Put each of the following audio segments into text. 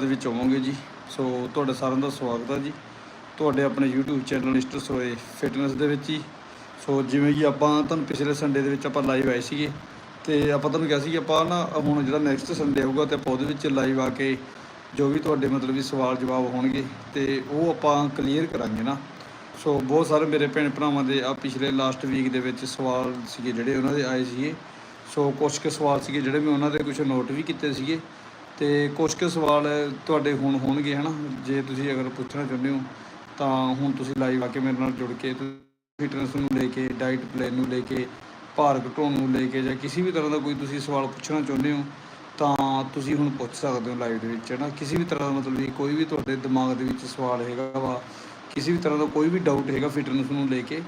ਦੇ ਵਿੱਚ ਆਵਾਂਗੇ ਜੀ। ਸੋ ਤੁਹਾਡਾ ਸਾਰਿਆਂ ਦਾ ਸਵਾਗਤ ਹੈ ਜੀ। ਤੁਹਾਡੇ ਆਪਣੇ YouTube ਚੈਨਲ ਮਿਸਟਰ ਸੋਏ ਫਿਟਨੈਸ ਦੇ ਵਿੱਚ ਹੀ ਸੋ ਜਿਵੇਂ ਕਿ ਆਪਾਂ ਤੁਹਾਨੂੰ ਪਿਛਲੇ ਸੰਡੇ ਦੇ ਵਿੱਚ ਆਪਾਂ ਲਾਈਵ ਆਏ ਸੀਗੇ। ਤੇ ਆਪਾਂ ਤੁਹਾਨੂੰ ਕਿਹਾ ਸੀ ਕਿ ਆਪਾਂ ਨਾ ਹੁਣ ਜਿਹੜਾ ਨੈਕਸਟ ਸੰਡੇ ਹੋਊਗਾ ਤੇ ਆਪਾਂ ਉਹਦੇ ਵਿੱਚ ਲਾਈਵ ਆ ਕੇ ਜੋ ਵੀ ਤੁਹਾਡੇ ਮਤਲਬ ਵੀ ਸਵਾਲ ਜਵਾਬ ਹੋਣਗੇ ਤੇ ਉਹ ਆਪਾਂ ਕਲੀਅਰ ਕਰਾਂਗੇ ਨਾ। ਸੋ ਬਹੁਤ ਸਾਰੇ ਮੇਰੇ ਭੈਣ ਭਰਾਵਾਂ ਦੇ ਆ ਪਿਛਲੇ ਲਾਸਟ ਵੀਕ ਦੇ ਵਿੱਚ ਸਵਾਲ ਸੀਗੇ ਜਿਹੜੇ ਉਹਨਾਂ ਦੇ ਆਏ ਸੀਗੇ। ਸੋ ਕੁਝ ਕੁ ਸਵਾਲ ਸੀਗੇ ਜਿਹੜੇ ਮੈਂ ਉਹਨਾਂ ਦੇ ਕੁਝ ਨੋਟ ਵੀ ਕੀਤੇ ਸੀਗੇ। ਤੇ ਕੁਝ ਕੁ ਸਵਾਲ ਤੁਹਾਡੇ ਹੁਣ ਹੋਣਗੇ, ਹਨਾ? ਜੇ ਤੁਸੀਂ ਅਗਰ ਪੁੱਛਣਾ ਚਾਹੁੰਦੇ ਹੋ, ਤਾਂ ਹੁਣ ਤੁਸੀਂ ਲਾਈਵ ਆ ਕੇ ਮੇਰੇ ਨਾਲ ਜੁੜ ਕੇ ਫਿਟਨੈਸ ਨੂੰ ਲੈ ਕੇ ਡਾਈਟ ਪਲਾਨ ਨੂੰ ਲੈ ਕੇ, ਭਾਰ ਘਟਾਉਣ ਨੂੰ ਲੈ ਕੇ ਜਾਂ ਕਿਸੇ ਵੀ ਤਰ੍ਹਾਂ ਦਾ ਕੋਈ ਤੁਸੀਂ ਸਵਾਲ ਪੁੱਛਣਾ ਚਾਹੁੰਦੇ ਹੋ, ਤਾਂ ਤੁਸੀਂ ਹੁਣ ਪੁੱਛ ਸਕਦੇ ਹੋ ਲਾਈਵ ਦੇ ਵਿੱਚ, ਹਨਾ? ਕਿਸੇ ਵੀ ਤਰ੍ਹਾਂ ਦਾ ਮਤਲਬ ਵੀ ਕੋਈ ਵੀ ਤੁਹਾਡੇ ਦਿਮਾਗ ਦੇ ਵਿੱਚ ਸਵਾਲ ਹੈਗਾ ਵਾ, ਕਿਸੇ ਵੀ ਤਰ੍ਹਾਂ ਦਾ ਕੋਈ ਵੀ ਡਾਊਟ ਹੈਗਾ ਫਿਟਨੈਸ ਨੂੰ ਲੈ ਕੇ,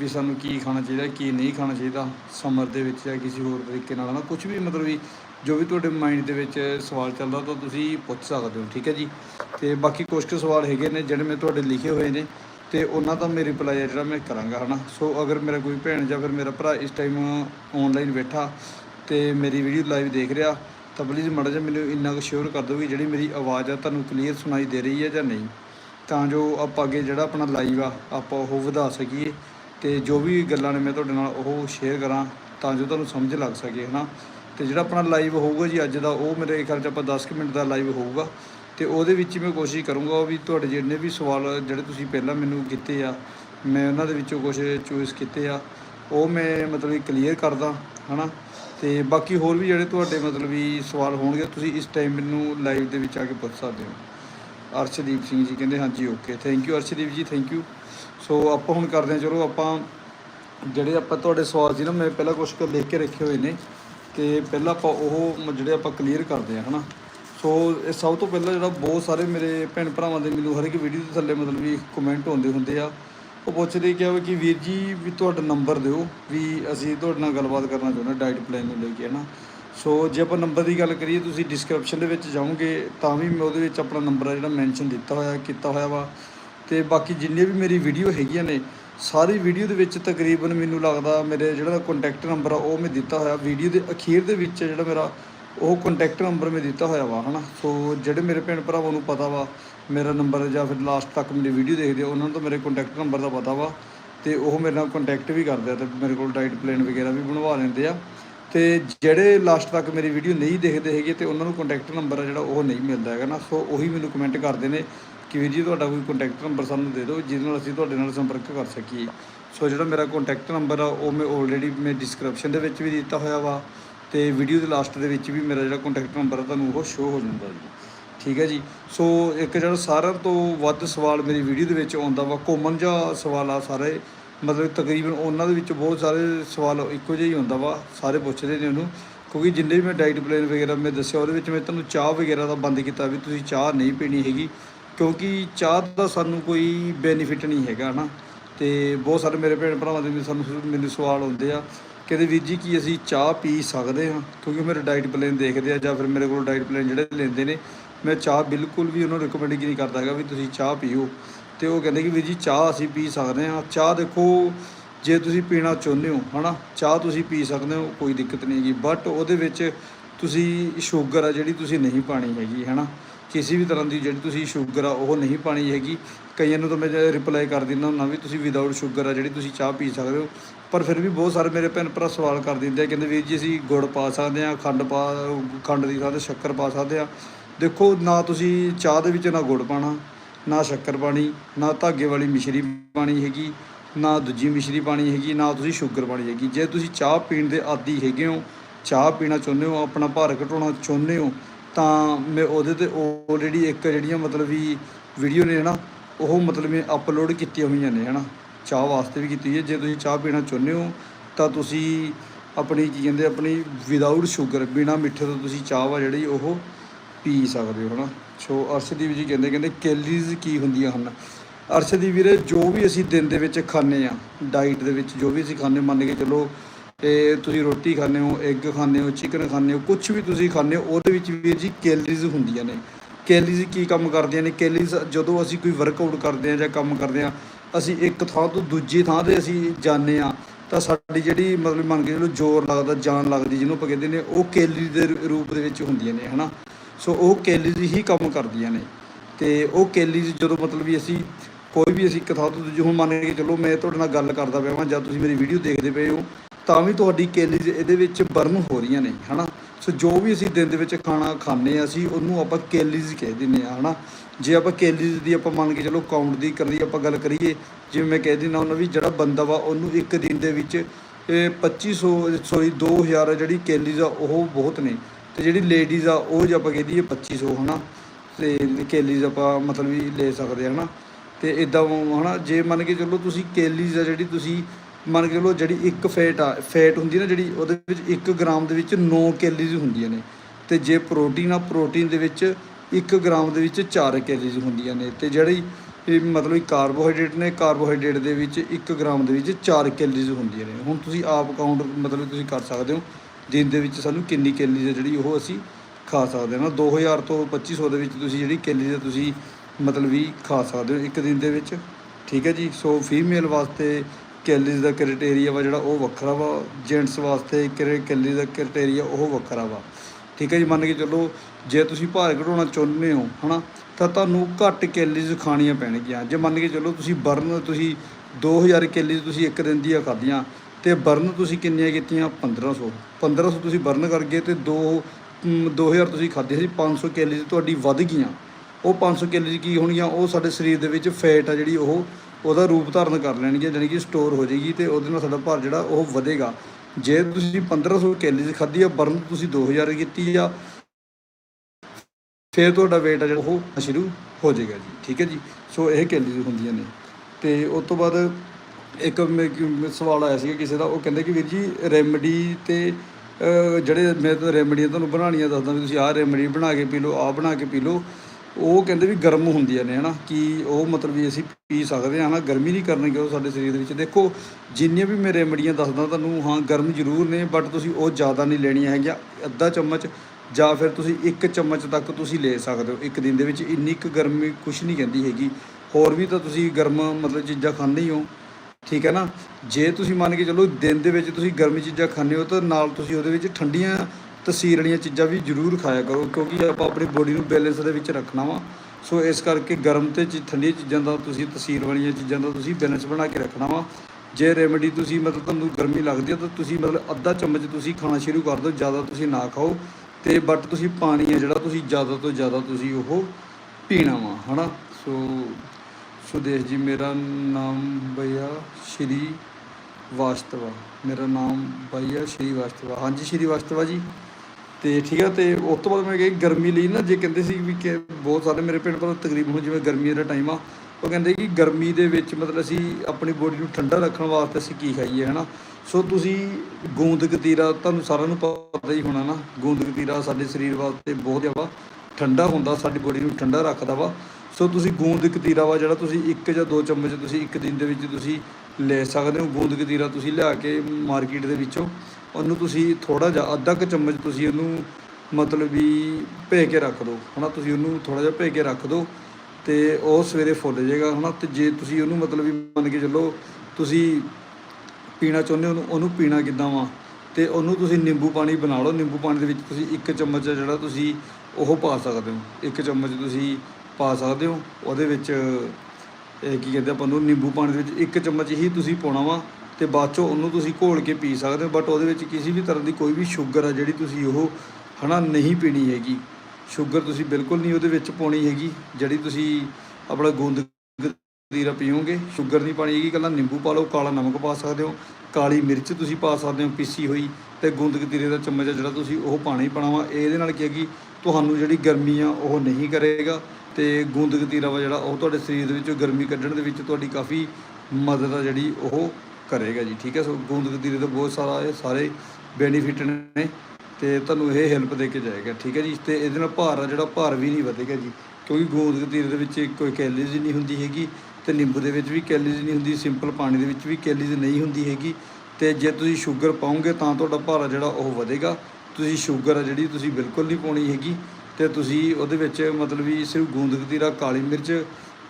ਵੀ ਸਾਨੂੰ ਕੀ ਖਾਣਾ ਚਾਹੀਦਾ, ਕੀ ਨਹੀਂ ਖਾਣਾ ਚਾਹੀਦਾ ਸਮਰ ਦੇ ਵਿੱਚ ਜਾਂ ਕਿਸੇ ਹੋਰ ਤਰੀਕੇ ਨਾਲ ਨਾ ਕੁਝ ਵੀ ਮਤਲਬ ਵੀ ਜੋ ਵੀ ਤੁਹਾਡੇ ਮਾਈਂਡ ਦੇ ਵਿੱਚ ਸਵਾਲ ਚੱਲਦਾ ਤਾਂ ਤੁਸੀਂ ਪੁੱਛ ਸਕਦੇ ਹੋ, ਠੀਕ ਹੈ ਜੀ? ਤੇ ਬਾਕੀ ਕੁਝ ਕੁ ਸਵਾਲ ਹੈਗੇ ਨੇ ਜਿਹੜੇ ਮੈਂ ਤੁਹਾਡੇ ਲਿਖੇ ਹੋਏ ਨੇ ਤੇ ਉਹਨਾਂ ਦਾ ਮੈਂ ਰਿਪਲਾਈ ਹੈ ਜਿਹੜਾ ਮੈਂ ਕਰਾਂਗਾ, ਹਨਾ? ਸੋ ਅਗਰ ਮੇਰਾ ਕੋਈ ਭੈਣ ਜਾਂ ਫਿਰ ਮੇਰਾ ਭਰਾ ਇਸ ਟਾਈਮ ਆਨਲਾਈਨ ਬੈਠਾ ਤੇ ਮੇਰੀ ਵੀਡੀਓ ਲਾਈਵ ਦੇਖ ਰਿਹਾ, ਤਾਂ ਪਲੀਜ਼ ਮਾੜਾ ਜਿਹਾ ਮੈਨੂੰ ਇੰਨਾ ਕੁ ਸ਼ੋਰ ਕਰ ਦਿਓ ਵੀ ਜਿਹੜੀ ਮੇਰੀ ਆਵਾਜ਼ ਆ ਤੁਹਾਨੂੰ ਕਲੀਅਰ ਸੁਣਾਈ ਦੇ ਰਹੀ ਹੈ ਜਾਂ ਨਹੀਂ। ਤਾਂ ਜੋ ਆਪਾਂ ਅੱਗੇ ਜਿਹੜਾ ਆਪਣਾ ਲਾਈਵ ਆ, ਆਪਾਂ ਉਹ ਵਧਾ ਸਕੀਏ ਤੇ ਜੋ ਵੀ ਗੱਲਾਂ ਨੇ ਮੈਂ ਤੁਹਾਡੇ ਨਾਲ ਉਹ ਸ਼ੇਅਰ ਕਰਾਂ ਤਾਂ ਜੋ ਤੁਹਾਨੂੰ ਸਮਝ ਲੱਗ ਸਕੇ, ਹਨਾ? ਤੇ ਜਿਹੜਾ ਆਪਣਾ ਲਾਈਵ ਹੋਊਗਾ ਜੀ ਅੱਜ ਦਾ, ਉਹ ਮੇਰੇ ਖਿਆਲ 'ਚ ਆਪਾਂ 10 ਕੁ ਮਿੰਟ ਦਾ ਲਾਈਵ ਹੋਊਗਾ। ਤੇ ਉਹਦੇ ਵਿੱਚ ਮੈਂ ਕੋਸ਼ਿਸ਼ ਕਰੂੰਗਾ ਵੀ ਤੁਹਾਡੇ ਜਿੰਨੇ ਵੀ ਸਵਾਲ ਜਿਹੜੇ ਤੁਸੀਂ ਪਹਿਲਾਂ ਮੈਨੂੰ ਕੀਤੇ ਆ, ਮੈਂ ਉਹਨਾਂ ਦੇ ਵਿੱਚੋਂ ਕੁਝ ਚੂਜ਼ ਕੀਤੇ ਆ, ਉਹ ਮੈਂ ਮਤਲਬ ਕਿ ਕਲੀਅਰ ਕਰਦਾ, ਹਨਾ? ਤੇ ਬਾਕੀ ਹੋਰ ਵੀ ਜਿਹੜੇ ਤੁਹਾਡੇ ਮਤਲਬ ਵੀ ਸਵਾਲ ਹੋਣਗੇ, ਤੁਸੀਂ ਇਸ ਟਾਈਮ ਮੈਨੂੰ ਲਾਈਵ ਦੇ ਵਿੱਚ ਆ ਕੇ ਪੁੱਛ ਸਕਦੇ ਹੋ। ਅਰਸ਼ਦੀਪ ਸਿੰਘ ਜੀ ਕਹਿੰਦੇ, ਹਾਂਜੀ ਓਕੇ ਥੈਂਕ ਯੂ ਅਰਸ਼ਦੀਪ ਜੀ ਥੈਂਕ ਯੂ ਸੋ ਆਪਾਂ ਹੁਣ ਕਰਦੇ ਹਾਂ, ਚਲੋ ਆਪਾਂ ਜਿਹੜੇ ਆਪਾਂ ਤੁਹਾਡੇ ਸਵਾਲ ਸੀ ਨਾ, ਮੈਂ ਪਹਿਲਾਂ ਕੁਝ ਕੁ ਲਿਖ ਕੇ ਰੱਖੇ ਹੋਏ ਨੇ। ਤੇ ਪਹਿਲਾਂ ਆਪਾਂ ਉਹ ਮ- ਜਿਹੜੇ ਆਪਾਂ ਕਲੀਅਰ ਕਰਦੇ ਹਾਂ ਹਨਾ? ਸੋ ਇਹ ਸਭ ਤੋਂ ਪਹਿਲਾਂ ਜਿਹੜਾ ਬਹੁਤ ਸਾਰੇ ਮੇਰੇ ਭੈਣ ਭਰਾਵਾਂ ਦੇ ਮੈਨੂੰ ਹਰ ਇੱਕ ਵੀਡੀਓ ਦੇ ਥੱਲੇ ਮਤਲਬ ਵੀ ਕਮੈਂਟ ਹੁੰਦੇ ਹੁੰਦੇ ਆ। ਉਹ ਪੁੱਛਦੇ ਕਿ ਆ ਕਿ ਵੀਰ ਜੀ ਵੀ ਤੁਹਾਡਾ ਨੰਬਰ ਦਿਓ, ਵੀ ਅਸੀਂ ਤੁਹਾਡੇ ਨਾਲ ਗੱਲਬਾਤ ਕਰਨਾ ਚਾਹੁੰਦੇ ਹਾਂ ਡਾਈਟ ਪਲਾਨ ਨੂੰ ਲੈ ਕੇ, ਹਨਾ? ਸੋ ਜੇ ਆਪਾਂ ਨੰਬਰ ਦੀ ਗੱਲ ਕਰੀਏ, ਤੁਸੀਂ ਡਿਸਕ੍ਰਿਪਸ਼ਨ ਦੇ ਵਿੱਚ ਜਾਓਗੇ, ਤਾਂ ਵੀ ਮੈਂ ਉਹਦੇ ਵਿੱਚ ਆਪਣਾ ਨੰਬਰ ਆ ਜਿਹੜਾ ਮੈਂਸ਼ਨ ਦਿੱਤਾ ਹੋਇਆ, ਕੀਤਾ ਹੋਇਆ ਵਾ। ਤੇ ਬਾਕੀ ਜਿੰਨੇ ਵੀ ਮੇਰੀ ਵੀਡੀਓ ਹੈਗੀਆਂ ਨੇ ਸਾਰੀ ਵੀਡੀਓ ਦੇ ਵਿੱਚ ਤਕਰੀਬਨ ਮੈਨੂੰ ਲੱਗਦਾ ਮੇਰੇ ਜਿਹੜਾ ਕੰਟੈਕਟ ਨੰਬਰ ਆ, ਉਹ ਮੈਂ ਦਿੱਤਾ ਹੋਇਆ। ਵੀਡੀਓ ਦੇ ਅਖੀਰ ਦੇ ਵਿੱਚ ਜਿਹੜਾ ਮੇਰਾ ਉਹ ਕੰਟੈਕਟ ਨੰਬਰ ਮੈਂ ਦਿੱਤਾ ਹੋਇਆ ਵਾ, ਹਨਾ? ਸੋ ਜਿਹੜੇ ਮੇਰੇ ਭੈਣ ਭਰਾਵਾਂ ਨੂੰ ਪਤਾ ਵਾ, ਮੇਰਾ ਨੰਬਰ ਜਾਂ ਫਿਰ ਲਾਸਟ ਤੱਕ ਮੇਰੀ ਵੀਡੀਓ ਦੇਖਦੇ ਆ, ਉਹਨਾਂ ਨੂੰ ਤਾਂ ਮੇਰੇ ਕੰਟੈਕਟ ਨੰਬਰ ਦਾ ਪਤਾ ਵਾ ਤੇ ਉਹ ਮੇਰੇ ਨਾਲ ਕੰਟੈਕਟ ਵੀ ਕਰਦੇ ਆ ਤੇ ਮੇਰੇ ਕੋਲ ਡਾਈਟ ਪਲਾਨ ਵਗੈਰਾ ਵੀ ਬਣਵਾ ਲੈਂਦੇ ਆ। ਤੇ ਜਿਹੜੇ ਲਾਸਟ ਤੱਕ ਮੇਰੀ ਵੀਡੀਓ ਨਹੀਂ ਦੇਖਦੇ ਹੈਗੇ ਤੇ ਉਹਨਾਂ ਨੂੰ ਕੰਟੈਕਟ ਨੰਬਰ ਆ ਜਿਹੜਾ ਉਹ ਨਹੀਂ ਮਿਲਦਾ ਹੈਗਾ ਨਾ, ਸੋ ਉਹੀ ਮੈਨੂੰ ਕਮੈਂਟ ਕਰਦੇ ਨੇ। ਕਿ ਵੀਰ ਜੀ, ਤੁਹਾਡਾ ਕੋਈ ਕੰਟੈਕਟ ਨੰਬਰ ਸਾਨੂੰ ਦੇ ਦਿਓ, ਜਿਹਦੇ ਨਾਲ ਅਸੀਂ ਤੁਹਾਡੇ ਨਾਲ ਸੰਪਰਕ ਕਰ ਸਕੀਏ। ਸੋ ਜਿਹੜਾ ਮੇਰਾ ਕੰਟੈਕਟ ਨੰਬਰ ਆ, ਉਹ ਮੈਂ ਆਲਰੇਡੀ ਮੈਂ ਡਿਸਕ੍ਰਿਪਸ਼ਨ ਦੇ ਵਿੱਚ ਵੀ ਦਿੱਤਾ ਹੋਇਆ ਵਾ ਤੇ ਵੀਡੀਓ ਦੇ ਲਾਸਟ ਦੇ ਵਿੱਚ ਵੀ ਮੇਰਾ ਜਿਹੜਾ ਕੰਟੈਕਟ ਨੰਬਰ ਆ, ਤੁਹਾਨੂੰ ਉਹ ਸ਼ੋ ਹੋ ਜਾਂਦਾ ਜੀ। ਠੀਕ ਹੈ ਜੀ? ਸੋ ਇੱਕ ਜਿਹੜਾ ਸਾਰਿਆਂ ਤੋਂ ਵੱਧ ਸਵਾਲ ਮੇਰੀ ਵੀਡੀਓ ਦੇ ਵਿੱਚ ਆਉਂਦਾ ਵਾ, ਕੋਮਨ ਜਿਹਾ ਸਵਾਲ ਆ ਸਾਰੇ, ਮਤਲਬ ਤਕਰੀਬਨ ਉਹਨਾਂ ਦੇ ਵਿੱਚ ਬਹੁਤ ਸਾਰੇ ਸਵਾਲ ਇੱਕੋ ਜਿਹਾ ਹੀ ਹੁੰਦਾ ਵਾ, ਸਾਰੇ ਪੁੱਛਦੇ ਨੇ ਉਹਨੂੰ। ਕਿਉਂਕਿ ਜਿੰਨੇ ਵੀ ਮੈਂ ਡਾਈਟ ਪਲਾਨ ਵਗੈਰਾ ਮੈਂ ਦੱਸਿਆ, ਉਹਦੇ ਵਿੱਚ ਮੈਂ ਤੁਹਾਨੂੰ ਚਾਹ ਵਗੈਰਾ ਦਾ ਬੰਦ ਕੀਤਾ ਵੀ ਤੁਸੀਂ ਚਾਹ ਨਹੀਂ ਪੀਣੀ ਹੈਗੀ। ਕਿਉਂਕਿ ਚਾਹ ਦਾ ਸਾਨੂੰ ਕੋਈ ਬੈਨੀਫਿਟ ਨਹੀਂ ਹੈਗਾ ਨਾ ਤੇ ਬਹੁਤ ਸਾਰੇ ਮੇਰੇ ਭੈਣ ਭਰਾਵਾਂ ਦੇ ਸਾਨੂੰ ਮੈਨੂੰ ਸਵਾਲ ਆਉਂਦੇ ਆ, ਕਹਿੰਦੇ ਵੀਰ ਜੀ ਕੀ ਅਸੀਂ ਚਾਹ ਪੀ ਸਕਦੇ ਹਾਂ? ਕਿਉਂਕਿ ਮੇਰੇ ਡਾਈਟ ਪਲਾਨ ਦੇਖਦੇ ਆ ਜਾਂ ਫਿਰ ਮੇਰੇ ਕੋਲ ਡਾਈਟ ਪਲਾਨ ਜਿਹੜੇ ਲੈਂਦੇ ਨੇ, ਮੈਂ ਚਾਹ ਬਿਲਕੁਲ ਵੀ ਉਹਨਾਂ ਨੂੰ ਰਿਕਮੈਂਡ ਨਹੀਂ ਕਰਦਾ ਹੈਗਾ ਵੀ ਤੁਸੀਂ ਚਾਹ ਪੀਓ। ਤੇ ਉਹ ਕਹਿੰਦੇ ਕਿ ਵੀਰ ਜੀ ਚਾਹ ਅਸੀਂ ਪੀ ਸਕਦੇ ਹਾਂ। ਚਾਹ ਦੇਖੋ, ਜੇ ਤੁਸੀਂ ਪੀਣਾ ਚਾਹੁੰਦੇ ਹੋ, ਹਨਾ? ਚਾਹ ਤੁਸੀਂ ਪੀ ਸਕਦੇ ਹੋ, ਕੋਈ ਦਿੱਕਤ ਨਹੀਂ ਹੈਗੀ। ਬਟ ਉਹਦੇ ਵਿੱਚ ਤੁਸੀਂ ਸ਼ੂਗਰ ਆ ਜਿਹੜੀ ਤੁਸੀਂ ਨਹੀਂ ਪਾਣੀ ਹੈਗੀ, ਹਨਾ? ਕਿਸੇ ਵੀ ਤਰ੍ਹਾਂ ਦੀ ਜਿਹੜੀ ਤੁਸੀਂ ਸ਼ੂਗਰ ਆ, ਉਹ ਨਹੀਂ ਪਾਣੀ ਹੈਗੀ। ਕਈਆਂ ਨੂੰ ਤਾਂ ਮੈਂ ਰਿਪਲਾਈ ਕਰ ਦਿੰਦਾ ਹੁੰਦਾ ਵੀ ਤੁਸੀਂ ਵਿਦਆਊਟ ਸ਼ੂਗਰ ਆ, ਜਿਹੜੀ ਤੁਸੀਂ ਚਾਹ ਪੀ ਸਕਦੇ ਹੋ। ਪਰ ਫਿਰ ਵੀ ਬਹੁਤ ਸਾਰੇ ਮੇਰੇ ਭੈਣ ਭਰਾ ਸਵਾਲ ਕਰ ਦਿੰਦੇ ਆ, ਕਹਿੰਦੇ ਵੀਰ ਜੀ ਅਸੀਂ ਗੁੜ ਪਾ ਸਕਦੇ ਆ ਖੰਡ ਪਾ, ਖੰਡ ਦੀ ਥਾਂ ਤੇ ਸ਼ੱਕਰ ਪਾ ਸਕਦੇ ਆ ਦੇਖੋ, ਨਾ ਤੁਸੀਂ ਚਾਹ ਦੇ ਵਿੱਚ ਨਾ ਗੁੜ ਪਾਣਾ ਨਾ ਸ਼ੱਕਰ ਪਾਣੀ, ਨਾ ਧਾਗੇ ਵਾਲੀ ਮਿਸ਼ਰੀ ਪਾਣੀ ਹੈਗੀ, ਨਾ ਦੂਜੀ ਮਿਸ਼ਰੀ ਪਾਣੀ ਹੈਗੀ, ਨਾ ਤੁਸੀਂ ਸ਼ੂਗਰ ਪਾਣੀ ਹੈਗੀ। ਜੇ ਤੁਸੀਂ ਚਾਹ ਪੀਣ ਦੇ ਆਦੀ ਹੈਗੇ ਹੋ, ਚਾਹ ਪੀਣਾ ਚਾਹੁੰਦੇ ਹੋ, ਆਪਣਾ ਭਾਰ ਘਟਾਉਣਾ ਚਾਹੁੰਦੇ ਹੋ ਤਾਂ ਮੈਂ ਉਹਦੇ ਤੇ ਆਲਰੇਡੀ ਇੱਕ ਜਿਹੜੀਆਂ ਮਤਲਬ ਵੀ ਵੀਡੀਓ ਨੇ ਹਨਾ, ਉਹ ਮਤਲਬ ਮੈਂ ਅਪਲੋਡ ਕੀਤੀਆਂ ਹੋਈਆਂ ਨੇ ਹਨਾ। ਚਾਹ ਵਾਸਤੇ ਵੀ ਕੀਤੀ ਹੈ। ਜੇ ਤੁਸੀਂ ਚਾਹ ਪੀਣਾ ਚਾਹੁੰਦੇ ਹੋ, ਤਾਂ ਤੁਸੀਂ ਆਪਣੀ ਕੀ ਕਹਿੰਦੇ, ਆਪਣੀ ਵਿਦਆਊਟ ਸ਼ੂਗਰ ਬਿਨਾ ਮਿੱਠੇ ਤੋਂ ਤੁਸੀਂ ਚਾਹ ਵਾ ਜਿਹੜੀ ਉਹ ਪੀ ਸਕਦੇ ਹੋ ਹਨਾ। ਸੋ ਅਰਸ਼ਦੀਪ ਜੀ ਕਹਿੰਦੇ ਕਹਿੰਦੇ ਕੈਲਰੀਜ਼ ਕੀ ਹੁੰਦੀਆਂ ਹਨ? ਅਰਸ਼ਦੀਪ ਵੀਰੇ, ਜੋ ਵੀ ਅਸੀਂ ਦਿਨ ਦੇ ਵਿੱਚ ਖਾਂਦੇ ਆ ਡਾਈਟ ਦੇ ਵਿੱਚ ਜੋ ਵੀ ਅਸੀਂ ਖਾਂਦੇ ਮੰਨ ਕੇ ਚਲੋ ਤੇ ਤੁਸੀਂ ਰੋਟੀ ਖਾਂਦੇ ਹੋ ਐਗ ਖਾਂਦੇ ਹੋ ਚਿਕਨ ਖਾਂਦੇ ਹੋ ਕੁਝ ਵੀ ਤੁਸੀਂ ਖਾਂਦੇ ਹੋ, ਉਹਦੇ ਵਿੱਚ ਵੀਰ ਜੀ ਕੈਲਰੀਜ਼ ਹੁੰਦੀਆਂ ਨੇ। ਕੈਲਰੀਜ਼ ਕੀ ਕੰਮ ਕਰਦੀਆਂ ਨੇ? ਕੈਲਰੀਜ਼ ਜਦੋਂ ਅਸੀਂ ਕੋਈ ਵਰਕਆਊਟ ਕਰਦੇ ਆ ਜਾਂ ਕੰਮ ਕਰਦੇ ਆ ਅਸੀਂ ਇੱਕ ਥਾਂ ਤੋਂ ਦੂਜੀ ਥਾਂ ਤੇ ਅਸੀਂ ਜਾਂਦੇ ਆ ਤਾਂ ਸਾਡੀ ਜਿਹੜੀ ਮਤਲਬ ਮੰਨ ਕੇ ਚਲੋ ਜ਼ੋਰ ਲੱਗਦਾ, ਜਾਨ ਲੱਗਦੀ, ਜਿਹਨੂੰ ਆਪਾਂ ਕਹਿੰਦੇ ਨੇ, ਉਹ ਕੈਲਰੀ ਦੇ ਰੂ- ਰੂਪ ਦੇ ਵਿੱਚ ਹੁੰਦੀਆਂ ਨੇ, ਹਨਾ? ਸੋ ਉਹ ਕੈਲਰੀਜ਼ ਹੀ ਕੰਮ ਕਰਦੀਆਂ ਨੇ। ਤੇ ਉਹ ਕੈਲਰੀਜ਼ ਜਦੋਂ ਮਤਲਬ ਵੀ ਅਸੀਂ ਕੋਈ ਵੀ ਅਸੀਂ ਇੱਕ ਥਾਂ ਤੋਂ ਦੂਜੀ, ਹੁਣ ਮੰਨ ਕੇ ਚਲੋ ਮੈਂ ਤੁਹਾਡੇ ਨਾਲ ਗੱਲ ਕਰਦਾ ਪਿਆ ਵਾਂ, ਜਾਂ ਤੁਸੀਂ ਮੇਰੀ ਵੀਡੀਓ ਦੇਖਦੇ ਪਏ ਹੋ ਤਾਂ ਵੀ ਤੁਹਾਡੀ ਕੈਲਰੀਜ਼ ਇਹਦੇ ਵਿੱਚ ਬਰਨ ਹੋ ਰਹੀਆਂ ਨੇ, ਹਨਾ? ਸੋ ਜੋ ਵੀ ਅਸੀਂ ਦਿਨ ਦੇ ਵਿੱਚ ਖਾਣਾ ਖਾਂਦੇ ਆ ਅਸੀਂ ਉਹਨੂੰ ਆਪਾਂ ਕੈਲਰੀਜ਼ ਕਹਿ ਦਿੰਦੇ ਆ ਹਨਾ? ਜੇ ਆਪਾਂ ਕੈਲਰੀਜ਼ ਦੀ ਆਪਾਂ ਮੰਨ ਕੇ ਚਲੋ ਕਾਊਂਟ ਦੀ ਕਰੀ ਆਪਾਂ ਗੱਲ ਕਰੀਏ, ਜਿਵੇਂ ਮੈਂ ਕਹਿ ਦਿੰਦਾ ਉਹਨਾਂ ਵੀ ਜਿਹੜਾ ਬੰਦਾ ਵਾ, ਉਹਨੂੰ ਇੱਕ ਦਿਨ ਦੇ ਵਿੱਚ, ਇਹ 2500 ਸੋਰੀ 2000 ਜਿਹੜੀ ਕੈਲਰੀਜ਼ ਆ, ਉਹ ਬਹੁਤ ਨੇ। ਤੇ ਜਿਹੜੀ ਲੇਡੀਜ਼ ਆ, ਉਹ ਜੇ ਆਪਾਂ ਕਹਿ ਦਈਏ 2500 ਹਨਾ? ਤੇ ਕੈਲਰੀਜ਼ ਆਪਾਂ ਮਤਲਬ ਵੀ ਲੈ ਸਕਦੇ ਆ, ਹਨਾ? ਤੇ ਇਦਾਂ ਹਨਾ? ਜੇ ਮੰਨ ਕੇ ਚਲੋ ਤੁਸੀਂ ਕੈਲਰੀਜ਼ ਆ, ਜਿਹੜੀ ਤੁਸੀਂ ਮੰਨ ਕੇ ਚੱਲੋ ਜਿਹੜੀ ਇੱਕ ਫੈਟ ਆ, ਫੈਟ ਹੁੰਦੀ ਨਾ ਜਿਹੜੀ ਉਹਦੇ ਵਿੱਚ 1 ਗ੍ਰਾਮ ਦੇ ਵਿੱਚ 9 ਕੈਲਰੀਜ਼ ਹੁੰਦੀਆਂ ਨੇ। ਤੇ ਜੇ ਪ੍ਰੋਟੀਨ ਆ ਪ੍ਰੋਟੀਨ ਦੇ ਵਿੱਚ 1 ਗ੍ਰਾਮ ਦੇ ਵਿੱਚ 4 ਕੈਲਰੀਜ਼ ਹੁੰਦੀਆਂ ਨੇ। ਤੇ ਜਿਹੜੀ ਇਹ ਮਤਲਬ ਕਿ ਕਾਰਬੋਹਾਈਡਰੇਟ ਨੇ ਕਾਰਬੋਹਾਈਡਰੇਟ ਦੇ ਵਿੱਚ 1 ਗ੍ਰਾਮ ਦੇ ਵਿੱਚ 4 ਕੈਲਰੀਜ਼ ਹੁੰਦੀਆਂ ਨੇ। ਹੁਣ ਤੁਸੀਂ ਆਪ ਕਾਊਂਟ ਮਤਲਬ ਤੁਸੀਂ ਕਰ ਸਕਦੇ ਹੋ, ਦਿਨ ਦੇ ਵਿੱਚ ਸਾਨੂੰ ਕਿੰਨੀ ਕੈਲਰੀਜ਼ ਆ ਜਿਹੜੀ ਉਹ ਅਸੀਂ ਖਾ ਸਕਦੇ ਹਾਂ। ਨਾ 2000 ਤੋਂ 2500 ਦੇ ਵਿੱਚ ਤੁਸੀਂ ਜਿਹੜੀ ਕੈਲਰੀਜ਼ ਆ ਤੁਸੀਂ ਮਤਲਬ ਵੀ ਖਾ ਸਕਦੇ ਹੋ ਇੱਕ ਦਿਨ ਦੇ ਵਿੱਚ। ਠੀਕ ਹੈ ਜੀ? ਸੋ ਫੀਮੇਲ ਵਾਸਤੇ ਕੈਲਰੀਜ਼ ਦਾ ਕ੍ਰਾਈਟੇਰੀਆ ਵਾ ਜਿਹੜਾ ਉਹ ਵੱਖਰਾ ਵਾ ਜੈਂਟਸ ਵਾਸਤੇ ਕੈਲਰੀ ਦਾ ਕ੍ਰਾਈਟੇਰੀਆ ਉਹ ਵੱਖਰਾ ਵਾ। ਠੀਕ ਹੈ ਜੀ, ਮੰਨ ਕੇ ਚੱਲੋ, ਜੇ ਤੁਸੀਂ ਭਾਰ ਘਟਾਉਣਾ ਚਾਹੁੰਦੇ ਹੋ, ਹਨਾ, ਤਾਂ ਤੁਹਾਨੂੰ ਘੱਟ ਕੈਲਰੀਜ਼ ਖਾਣੀਆਂ ਪੈਣਗੀਆਂ। ਜੇ ਮੰਨ ਕੇ ਚੱਲੋ, ਤੁਸੀਂ ਬਰਨ, ਤੁਸੀਂ 2000 ਕੈਲਰੀਜ਼ ਤੁਸੀਂ ਇੱਕ ਦਿਨ ਦੀਆਂ ਖਾਧੀਆਂ, ਤੇ ਬਰਨ ਤੁਸੀਂ ਕਿੰਨੀਆਂ ਕੀਤੀਆਂ? 1500 1500 ਤੁਸੀਂ ਬਰਨ ਕਰ ਗਏ ਤੇ 2 2000 ਤੁਸੀਂ ਖਾਧੇ ਸੀ 500 ਕੈਲਰੀਜ਼ ਤੁਹਾਡੀ ਵੱਧ ਗਈਆਂ। ਉਹ 500 ਕੈਲਰੀ ਕੀ ਹੋਣਗੀਆਂ? ਉਹ ਸਾਡੇ ਸਰੀਰ ਦੇ ਵਿੱਚ ਫੈਟ ਆ ਜਿਹੜੀ ਉਹ ਉਹਦਾ ਰੂਪ ਧਾਰਨ ਕਰ ਲੈਣਗੀਆਂ ਜਾਣੀ ਕਿ ਸਟੋਰ ਹੋ ਜਾਏਗੀ ਤੇ ਉਹਦੇ ਨਾਲ ਸਾਡਾ ਭਾਰ ਜਿਹੜਾ ਉਹ ਵਧੇਗਾ। ਜੇ ਤੁਸੀਂ 1500 ਕੈਲਰੀਜ਼ ਖਾਧੀ ਆ ਬਰਨ ਤੁਸੀਂ 2000 ਕੀਤੀ ਆ, ਫਿਰ ਤੁਹਾਡਾ weight ਆ ਜਿਹੜਾ ਉਹ ਸ਼ੁਰੂ ਹੋ ਜਾਏਗਾ ਜੀ, ਠੀਕ ਹੈ ਜੀ? ਸੋ ਇਹ ਕੈਲਰੀਜ਼ ਹੁੰਦੀਆਂ ਨੇ। ਤੇ ਉਸ ਤੋਂ ਬਾਅਦ ਇੱਕ ਮੇ- ਸਵਾਲ ਆਇਆ ਸੀਗਾ ਕਿਸੇ ਦਾ, ਉਹ ਕਹਿੰਦੇ ਕਿ ਵੀਰ ਜੀ ਰੈਮਡੀ ਤੇ ਜਿਹੜੇ ਮੈਂ ਤਾਂ ਰੈਮਡੀਆਂ ਤੁਹਾਨੂੰ ਬਣਾਉਣੀਆਂ ਦੱਸਦਾ ਵੀ ਤੁਸੀਂ ਆਹ ਰੈਮਡੀ ਬਣਾ ਕੇ ਪੀ ਲਓ, ਆਹ ਬਣਾ ਕੇ ਪੀ ਲਓ। ਉਹ ਕਹਿੰਦੇ ਵੀ ਗਰਮ ਹੁੰਦੀਆਂ ਨੇ, ਹਨਾ, ਕਿ ਉਹ ਮਤਲਬ ਵੀ ਅਸੀਂ ਪੀ ਸਕਦੇ ਹਾਂ ਨਾ ਗਰਮੀ ਨਹੀਂ ਕਰਨਗੇ ਕਿਉਂ ਸਾਡੇ ਸਰੀਰ ਦੇ ਵਿੱਚ? ਦੇਖੋ, ਜਿੰਨੀਆਂ ਵੀ ਮੈਂ ਰੈਮਡੀਆਂ ਦੱਸਦਾ ਤੁਹਾਨੂੰ, ਹਾਂ, ਗਰਮ ਜ਼ਰੂਰ ਨੇ ਬਟ ਤੁਸੀਂ ਉਹ ਜ਼ਿਆਦਾ ਨਹੀਂ ਲੈਣੀਆਂ ਹੈਗੀਆਂ, ਅੱਧਾ ਚਮਚ, ਜਾਂ ਫਿਰ ਤੁਸੀਂ ਇੱਕ ਚਮਚ ਤੱਕ ਤੁਸੀਂ ਲੈ ਸਕਦੇ ਹੋ, ਇੱਕ ਦਿਨ ਦੇ ਵਿੱਚ ਇੰਨੀ ਕੁ ਗਰਮੀ ਕੁਛ ਨਹੀਂ ਕਹਿੰਦੀ ਹੈਗੀ। ਹੋਰ ਵੀ ਤਾਂ ਤੁਸੀਂ ਗਰਮ ਮਤਲਬ ਚੀਜ਼ਾਂ ਖਾਂਦੇ ਹੀ ਹੋ, ਠੀਕ ਹੈ ਨਾ? ਜੇ ਤੁਸੀਂ ਮੰਨ ਕੇ ਚੱਲੋ ਦਿਨ ਦੇ ਵਿੱਚ ਤੁਸੀਂ ਗਰਮੀ ਚੀਜ਼ਾਂ ਖਾਂਦੇ ਹੋ, ਤਾਂ ਨਾਲ ਤੁਸੀਂ ਉਹਦੇ ਵਿੱਚ ਠੰਡੀਆਂ ਤਸੀਰ ਵਾਲੀਆਂ ਚੀਜ਼ਾਂ ਵੀ ਜ਼ਰੂਰ ਖਾਇਆ ਕਰੋ, ਕਿਉਂਕਿ ਆਪਾਂ ਆਪਣੀ ਬੋਡੀ ਨੂੰ ਬੈਲੈਂਸ ਦੇ ਵਿੱਚ ਰੱਖਣਾ ਵਾ। ਸੋ ਇਸ ਕਰਕੇ ਗਰਮ ਤੇ ਚੀ- ਠੰਡੀਆਂ ਚੀਜ਼ਾਂ ਦਾ ਤੁਸੀਂ ਤਸੀਰ ਵਾਲੀਆਂ ਚੀਜ਼ਾਂ ਦਾ ਤੁਸੀਂ ਬੈਲੈਂਸ ਬਣਾ ਕੇ ਰੱਖਣਾ ਵਾ। ਜੇ ਰੈਮੇਡੀ ਤੁਸੀਂ ਮਤਲਬ ਤੁਹਾਨੂੰ ਗਰਮੀ ਲੱਗਦੀ ਹੈ ਤਾਂ ਤੁਸੀਂ ਮਤਲਬ ਅੱਧਾ ਚਮਚ ਤੁਸੀਂ ਖਾਣਾ ਸ਼ੁਰੂ ਕਰ ਦਿਓ, ਜ਼ਿਆਦਾ ਤੁਸੀਂ ਨਾ ਖਾਓ। ਤੇ ਬਟ ਤੁਸੀਂ ਪਾਣੀ ਹੈ ਜਿਹੜਾ ਤੁਸੀਂ ਜ਼ਿਆਦਾ ਤੋਂ ਜ਼ਿਆਦਾ ਤੁਸੀਂ ਉਹ ਪੀਣਾ ਵਾ, ਹਨਾ? ਸੋ ਸੁਦੇਸ਼ ਜੀ, ਮੇਰਾ ਨਾਮ ਭਈਆ ਸ਼੍ਰੀ ਵਾਸਤਵਾ। ਮੇਰਾ ਨਾਮ ਭਈਆ ਸ਼੍ਰੀ ਵਾਸਤਵਾ। ਹਾਂਜੀ, ਸ਼੍ਰੀ ਵਾਸਤਵਾ ਜੀ। ਤੇ ਠੀਕ ਆ, ਤੇ ਉਸ ਤੋਂ ਬਾਅਦ ਮੈਂ ਕਿਹਾ ਕਿ ਗਰਮੀ ਲਈ ਨਾ, ਜੇ ਕਹਿੰਦੇ ਸੀ ਵੀ ਕਿ ਬਹੁਤ ਸਾਰੇ ਮੇਰੇ ਪਿੰਡ ਪਰ ਤਕਰੀਬਨ ਹੁਣ ਜਿਵੇਂ ਗਰਮੀ ਦਾ ਟਾਈਮ ਆ, ਉਹ ਕਹਿੰਦੇ ਕਿ ਗਰਮੀ ਦੇ ਵਿੱਚ ਮਤਲਬ ਅਸੀਂ ਆਪਣੀ ਬੋਡੀ ਨੂੰ ਠੰਡਾ ਰੱਖਣ ਵਾਸਤੇ ਅਸੀਂ ਕੀ ਖਾਈਏ, ਹਨਾ? ਸੋ ਤੁਸੀਂ ਗੂੰਦ ਕਤੀਰਾ ਤੁਹਾਨੂੰ ਸਾਰਿਆਂ ਨੂੰ ਪਤਾ ਹੀ ਹੋਣਾ ਨਾ, ਗੂੰਦ ਕਤੀਰਾ ਸਾਡੇ ਸਰੀਰ ਵਾਸਤੇ ਬਹੁਤ ਜ਼ਿਆਦਾ ਠੰਡਾ ਹੁੰਦਾ, ਸਾਡੀ ਬੋਡੀ ਨੂੰ ਠੰਡਾ ਰੱਖਦਾ ਵਾ। ਸੋ ਤੁਸੀਂ ਗੂੰਦ ਕਤੀਰਾ ਵਾ ਜਿਹੜਾ ਤੁਸੀਂ ਇੱਕ ਜਾਂ ਦੋ ਚਮਚ ਤੁਸੀਂ ਇੱਕ ਦਿਨ ਦੇ ਵਿੱਚ ਤੁਸੀਂ ਲੈ ਸਕਦੇ ਹੋ, ਗੂੰਦ ਕਤੀਰਾ ਤੁਸੀਂ ਲਿਆ ਕੇ ਮਾਰਕੀਟ ਦੇ ਵਿੱਚੋਂ। ਉਹਨੂੰ ਤੁਸੀਂ ਥੋੜਾ ਜਿਹਾ ਅੱਧਾ ਕੁ ਚਮਚ ਤੁਸੀਂ ਉਹਨੂੰ ਮਤਲਬ ਵੀ ਭੇ ਕੇ ਰੱਖ ਦਿਓ। ਹਨਾ, ਤੁਸੀਂ ਉਹਨੂੰ ਥੋੜਾ ਜਿਹਾ ਭੇ ਕੇ ਰੱਖ ਦਿਓ ਤੇ ਉਹ ਸਵੇਰੇ ਫੁੱਲ ਜਾਏਗਾ। ਹਨਾ, ਤੇ ਜੇ ਤੁਸੀਂ ਉਹਨੂੰ ਮਤਲਬ ਵੀ ਮੰਨ ਕੇ ਚੱਲੋ ਤੁਸੀਂ ਪੀਣਾ ਚਾਹੁੰਦੇ ਹੋ ਉਹਨੂੰ ਉਹਨੂੰ ਪੀਣਾ ਕਿੱਦਾਂ ਵਾ? ਤੇ ਉਹਨੂੰ ਤੁਸੀਂ ਨਿੰਬੂ ਪਾਣੀ ਬਣਾ ਲਓ। ਨਿੰਬੂ ਪਾਣੀ ਦੇ ਵਿੱਚ ਤੁਸੀਂ ਇੱਕ ਚਮਚ ਜਿਹੜਾ ਤੁਸੀਂ ਉਹ ਪਾ ਸਕਦੇ ਹੋ। ਇੱਕ ਚਮਚ ਤੁਸੀਂ ਪਾ ਸਕਦੇ ਹੋ। ਉਹਦੇ ਵਿੱਚ ਇਹ ਕੀ ਕਹਿੰਦੇ ਆਪਾਂ ਨੂੰ, ਨਿੰਬੂ ਪਾਣੀ ਦੇ ਵਿੱਚ ਇੱਕ ਚਮਚ ਹੀ ਤੁਸੀਂ ਪਾਉਣਾ ਵਾ। ਤੇ ਬਾਅਦ ਚੋਂ ਉਹਨੂੰ ਤੁਸੀਂ ਘੋਲ ਕੇ ਪੀ ਸਕਦੇ ਹੋ ਬਟ ਉਹਦੇ ਵਿੱਚ ਕਿਸੇ ਵੀ ਤਰ੍ਹਾਂ ਦੀ ਕੋਈ ਵੀ ਸ਼ੂਗਰ ਆ ਜਿਹੜੀ ਤੁਸੀਂ ਉਹ ਹਨਾ ਨਹੀਂ ਪੀਣੀ ਹੈਗੀ। ਸ਼ੂਗਰ ਤੁਸੀਂ ਬਿਲਕੁਲ ਨਹੀਂ ਉਹਦੇ ਵਿੱਚ ਪਾਉਣੀ ਹੈਗੀ, ਜਿਹੜੀ ਤੁਸੀਂ ਆਪਣਾ ਗੂੰਦ ਦੀਰਾ ਪੀਓਗੇ ਸ਼ੂਗਰ ਨਹੀਂ ਪਾਣੀ ਹੈਗੀ ਕੱਲਾ ਨਿੰਬੂ ਪਾ ਲਓ, ਕਾਲਾ ਨਮਕ ਪਾ ਸਕਦੇ ਹੋ, ਕਾਲੀ ਮਿਰਚ ਤੁਸੀਂ ਪਾ ਸਕਦੇ ਹੋ ਪੀਸੀ ਹੋਈ ਤੇ ਗੂੰਦ ਕਤੀਰੇ ਦਾ ਚਮਚ ਜਿਹੜਾ ਤੁਸੀਂ ਉਹ ਪਾਣਾ ਹੀ ਪਾਣਾ ਵਾ। ਇਹਦੇ ਨਾਲ ਕੀ ਹੈਗੀ ਤੁਹਾਨੂੰ ਜਿਹੜੀ ਗਰਮੀ ਆ ਉਹ ਨਹੀਂ ਕਰੇਗਾ ਤੇ ਗੂੰਦ ਕਤੀਰਾ ਵਾ ਜਿਹੜਾ ਉਹ ਤੁਹਾਡੇ ਸਰੀਰ ਦੇ ਵਿੱਚੋਂ ਗਰਮੀ ਕੱਢਣ ਦੇ ਵਿੱਚ ਤੁਹਾਡੀ ਕਾਫੀ ਮਦਦ ਆ ਜਿਹੜੀ ਉਹ ਕਰੇਗਾ ਜੀ, ਠੀਕ ਹੈ? ਸੋ ਗੂੰਦ ਕਤੀਰੇ ਦਾ ਬਹੁਤ ਸਾਰਾ ਇਹ ਸਾਰੇ ਬੈਨੀਫਿਟ ਨੇ ਤੇ ਤੁਹਾਨੂੰ ਇਹ ਹੈਲਪ ਦੇ ਕੇ ਜਾਏਗਾ, ਠੀਕ ਹੈ ਜੀ? ਤੇ ਇਹਦੇ ਨਾਲ ਭਾਰ ਆ, ਜਿਹੜਾ ਭਾਰ ਵੀ ਨਹੀਂ ਵਧੇਗਾ ਜੀ, ਕਿਉਂਕਿ ਗੂੰਦ ਕਤੀਰੇ ਦੇ ਵਿੱਚ ਕੋਈ ਕੈਲਰੀਜ਼ ਨਹੀਂ ਹੁੰਦੀ ਹੈਗੀ ਤੇ ਨਿੰਬੂ ਦੇ ਵਿੱਚ ਵੀ ਕੈਲਰੀਜ਼ ਨਹੀਂ ਹੁੰਦੀ ਸਿੰਪਲ ਪਾਣੀ ਦੇ ਵਿੱਚ ਵੀ ਕੈਲਰੀਜ਼ ਨਹੀਂ ਹੁੰਦੀ ਹੈਗੀ ਤੇ ਜੇ ਤੁਸੀਂ ਸ਼ੂਗਰ ਪਾਓਗੇ ਤਾਂ ਤੁਹਾਡਾ ਭਾਰ ਆ ਜਿਹੜਾ ਉਹ ਵਧੇਗਾ, ਤੁਸੀਂ ਸ਼ੂਗਰ ਆ ਜਿਹੜੀ ਤੁਸੀਂ ਬਿਲਕੁਲ ਨਹੀਂ ਪਾਉਣੀ ਹੈਗੀ ਤੇ ਤੁਸੀਂ ਉਹਦੇ ਵਿੱਚ ਮਤਲਬ ਵੀ ਸਿਰਫ ਗੂੰਦ ਕਤੀਰਾ ਕਾਲੀ ਮਿਰਚ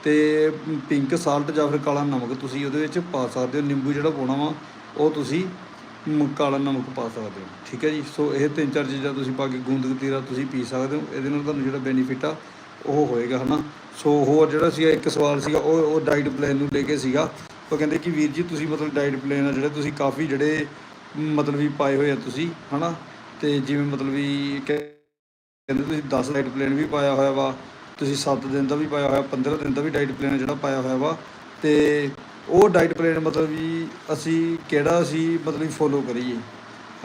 ਤੇ ਪਿੰਕ ਸਾਲਟ ਜਾਂ ਫਿਰ ਕਾਲਾ ਨਮਕ ਤੁਸੀਂ ਉਹਦੇ ਵਿੱਚ ਪਾ ਸਕਦੇ ਹੋ। ਨਿੰਬੂ ਜਿਹੜਾ ਪਾਉਣਾ ਵਾ, ਉਹ ਤੁਸੀਂ ਮ- ਕਾਲਾ ਨਮਕ ਪਾ ਸਕਦੇ ਹੋ। ਠੀਕ ਹੈ ਜੀ? ਸੋ ਇਹ ਤਿੰਨ ਚਾਰ ਚੀਜ਼ਾਂ ਤੁਸੀਂ ਪਾ ਕੇ ਗੂੰਦ ਕਤੀਰਾ ਤੁਸੀਂ ਪੀ ਸਕਦੇ ਹੋ। ਇਹਦੇ ਨਾਲ ਤੁਹਾਨੂੰ ਜਿਹੜਾ ਬੈਨੀਫਿਟ ਆ, ਉਹ ਹੋਏਗਾ, ਹਨਾ? ਸੋ ਹੋਰ ਜਿਹੜਾ ਸੀਗਾ, ਇੱਕ ਸਵਾਲ ਸੀਗਾ, ਉਹ ਉਹ ਡਾਈਟ ਪਲਾਨ ਨੂੰ ਲੈ ਕੇ ਸੀਗਾ। ਉਹ ਕਹਿੰਦੇ ਕਿ ਵੀਰ ਜੀ, ਤੁਸੀਂ ਮਤਲਬ ਡਾਈਟ ਪਲਾਨ ਆ ਜਿਹੜੇ ਤੁਸੀਂ ਕਾਫੀ ਜਿਹੜੇ ਮਤਲਬ ਵੀ ਪਾਏ ਹੋਏ ਆ ਤੁਸੀਂ, ਹਨਾ? ਤੇ ਜਿਵੇਂ ਮਤਲਬ ਵੀ ਕਹਿ- ਕਹਿੰਦੇ ਤੁਸੀਂ 10 ਡਾਈਟ ਪਲਾਨ ਵੀ ਪਾਇਆ ਹੋਇਆ ਵਾ। ਤੁਸੀਂ 7 ਦਿਨ ਦਾ ਵੀ ਪਾਇਆ ਹੋਇਆ 15 ਦਿਨ ਦਾ ਵੀ ਡਾਈਟ ਪਲਾਨ ਜਿਹੜਾ ਪਾਇਆ ਹੋਇਆ ਵਾ। ਤੇ ਉਹ ਡਾਈਟ ਪਲਾਨ ਮਤਲਬ ਵੀ ਅਸੀਂ ਕਿਹੜਾ ਅਸੀਂ ਮਤਲਬ ਫੋਲੋ ਕਰੀਏ,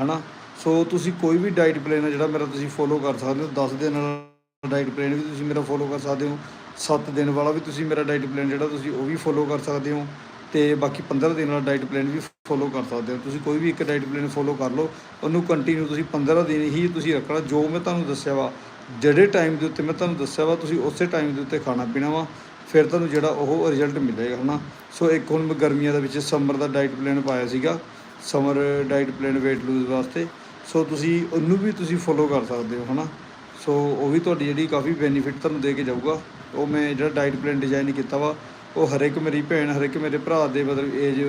ਹਨਾ? ਸੋ ਤੁਸੀਂ ਕੋਈ ਵੀ ਡਾਈਟ ਪਲਾਨ ਹੈ ਜਿਹੜਾ ਮੇਰਾ ਤੁਸੀਂ ਫੋਲੋ ਕਰ ਸਕਦੇ ਹੋ 10 ਦਿਨ ਵਾਲਾ ਡਾਈਟ ਪਲਾਨ ਵੀ ਤੁਸੀਂ ਮੇਰਾ ਫੋਲੋ ਕਰ ਸਕਦੇ ਹੋ 7 ਦਿਨ ਵਾਲਾ ਵੀ ਤੁਸੀਂ ਮੇਰਾ ਡਾਈਟ ਪਲਾਨ ਜਿਹੜਾ ਤੁਸੀਂ ਉਹ ਵੀ ਫੋਲੋ ਕਰ ਸਕਦੇ ਹੋ, ਤੇ ਬਾਕੀ 15 ਦਿਨ ਵਾਲਾ ਡਾਈਟ ਪਲਾਨ ਵੀ ਫੋਲੋ ਕਰ ਸਕਦੇ ਹੋ। ਤੁਸੀਂ ਕੋਈ ਵੀ ਇੱਕ ਡਾਈਟ ਪਲਾਨ ਫੋਲੋ ਕਰ ਲਓ, ਉਹਨੂੰ ਕੰਟੀਨਿਊ ਤੁਸੀਂ 15 ਦਿਨ ਹੀ ਤੁਸੀਂ ਰੱਖਣਾ, ਜੋ ਮੈਂ ਤੁਹਾਨੂੰ ਦੱਸਿਆ ਵਾ ਜਿਹੜੇ ਟਾਈਮ ਦੇ ਉੱਤੇ ਮੈਂ ਤੁਹਾਨੂੰ ਦੱਸਿਆ ਵਾ, ਤੁਸੀਂ ਉਸੇ ਟਾਈਮ ਦੇ ਉੱਤੇ ਖਾਣਾ ਪੀਣਾ ਵਾ, ਫਿਰ ਤੁਹਾਨੂੰ ਜਿਹੜਾ ਉਹ ਰਿਜ਼ਲਟ ਮਿਲੇਗਾ, ਹਨਾ? ਸੋ ਇੱਕ ਹੁਣ ਮੈਂ ਗਰਮੀਆਂ ਦੇ ਵਿੱਚ ਸਮਰ ਦਾ ਡਾਈਟ ਪਲਾਨ ਪਾਇਆ ਸੀਗਾ summer diet plan weight lose ਵਾਸਤੇ। ਸੋ ਤੁਸੀਂ ਉਹਨੂੰ ਵੀ ਤੁਸੀਂ ਫੋਲੋ ਕਰ ਸਕਦੇ ਹੋ, ਹਨਾ? ਸੋ ਉਹ ਵੀ ਤੁਹਾਡੀ ਜਿਹੜੀ ਕਾਫੀ ਬੈਨੀਫਿਟ ਤੁਹਾਨੂੰ ਦੇ ਕੇ ਜਾਊਗਾ। ਉਹ ਮੈਂ ਜਿਹੜਾ ਡਾਈਟ ਪਲਾਨ ਡਿਜ਼ਾਈਨ ਕੀਤਾ ਵਾ, ਉਹ ਹਰ ਇੱਕ ਮੇਰੀ ਭੈਣ ਹਰ ਇੱਕ ਮੇਰੇ ਭਰਾ ਦੇ ਮਤਲਬ ਏਜ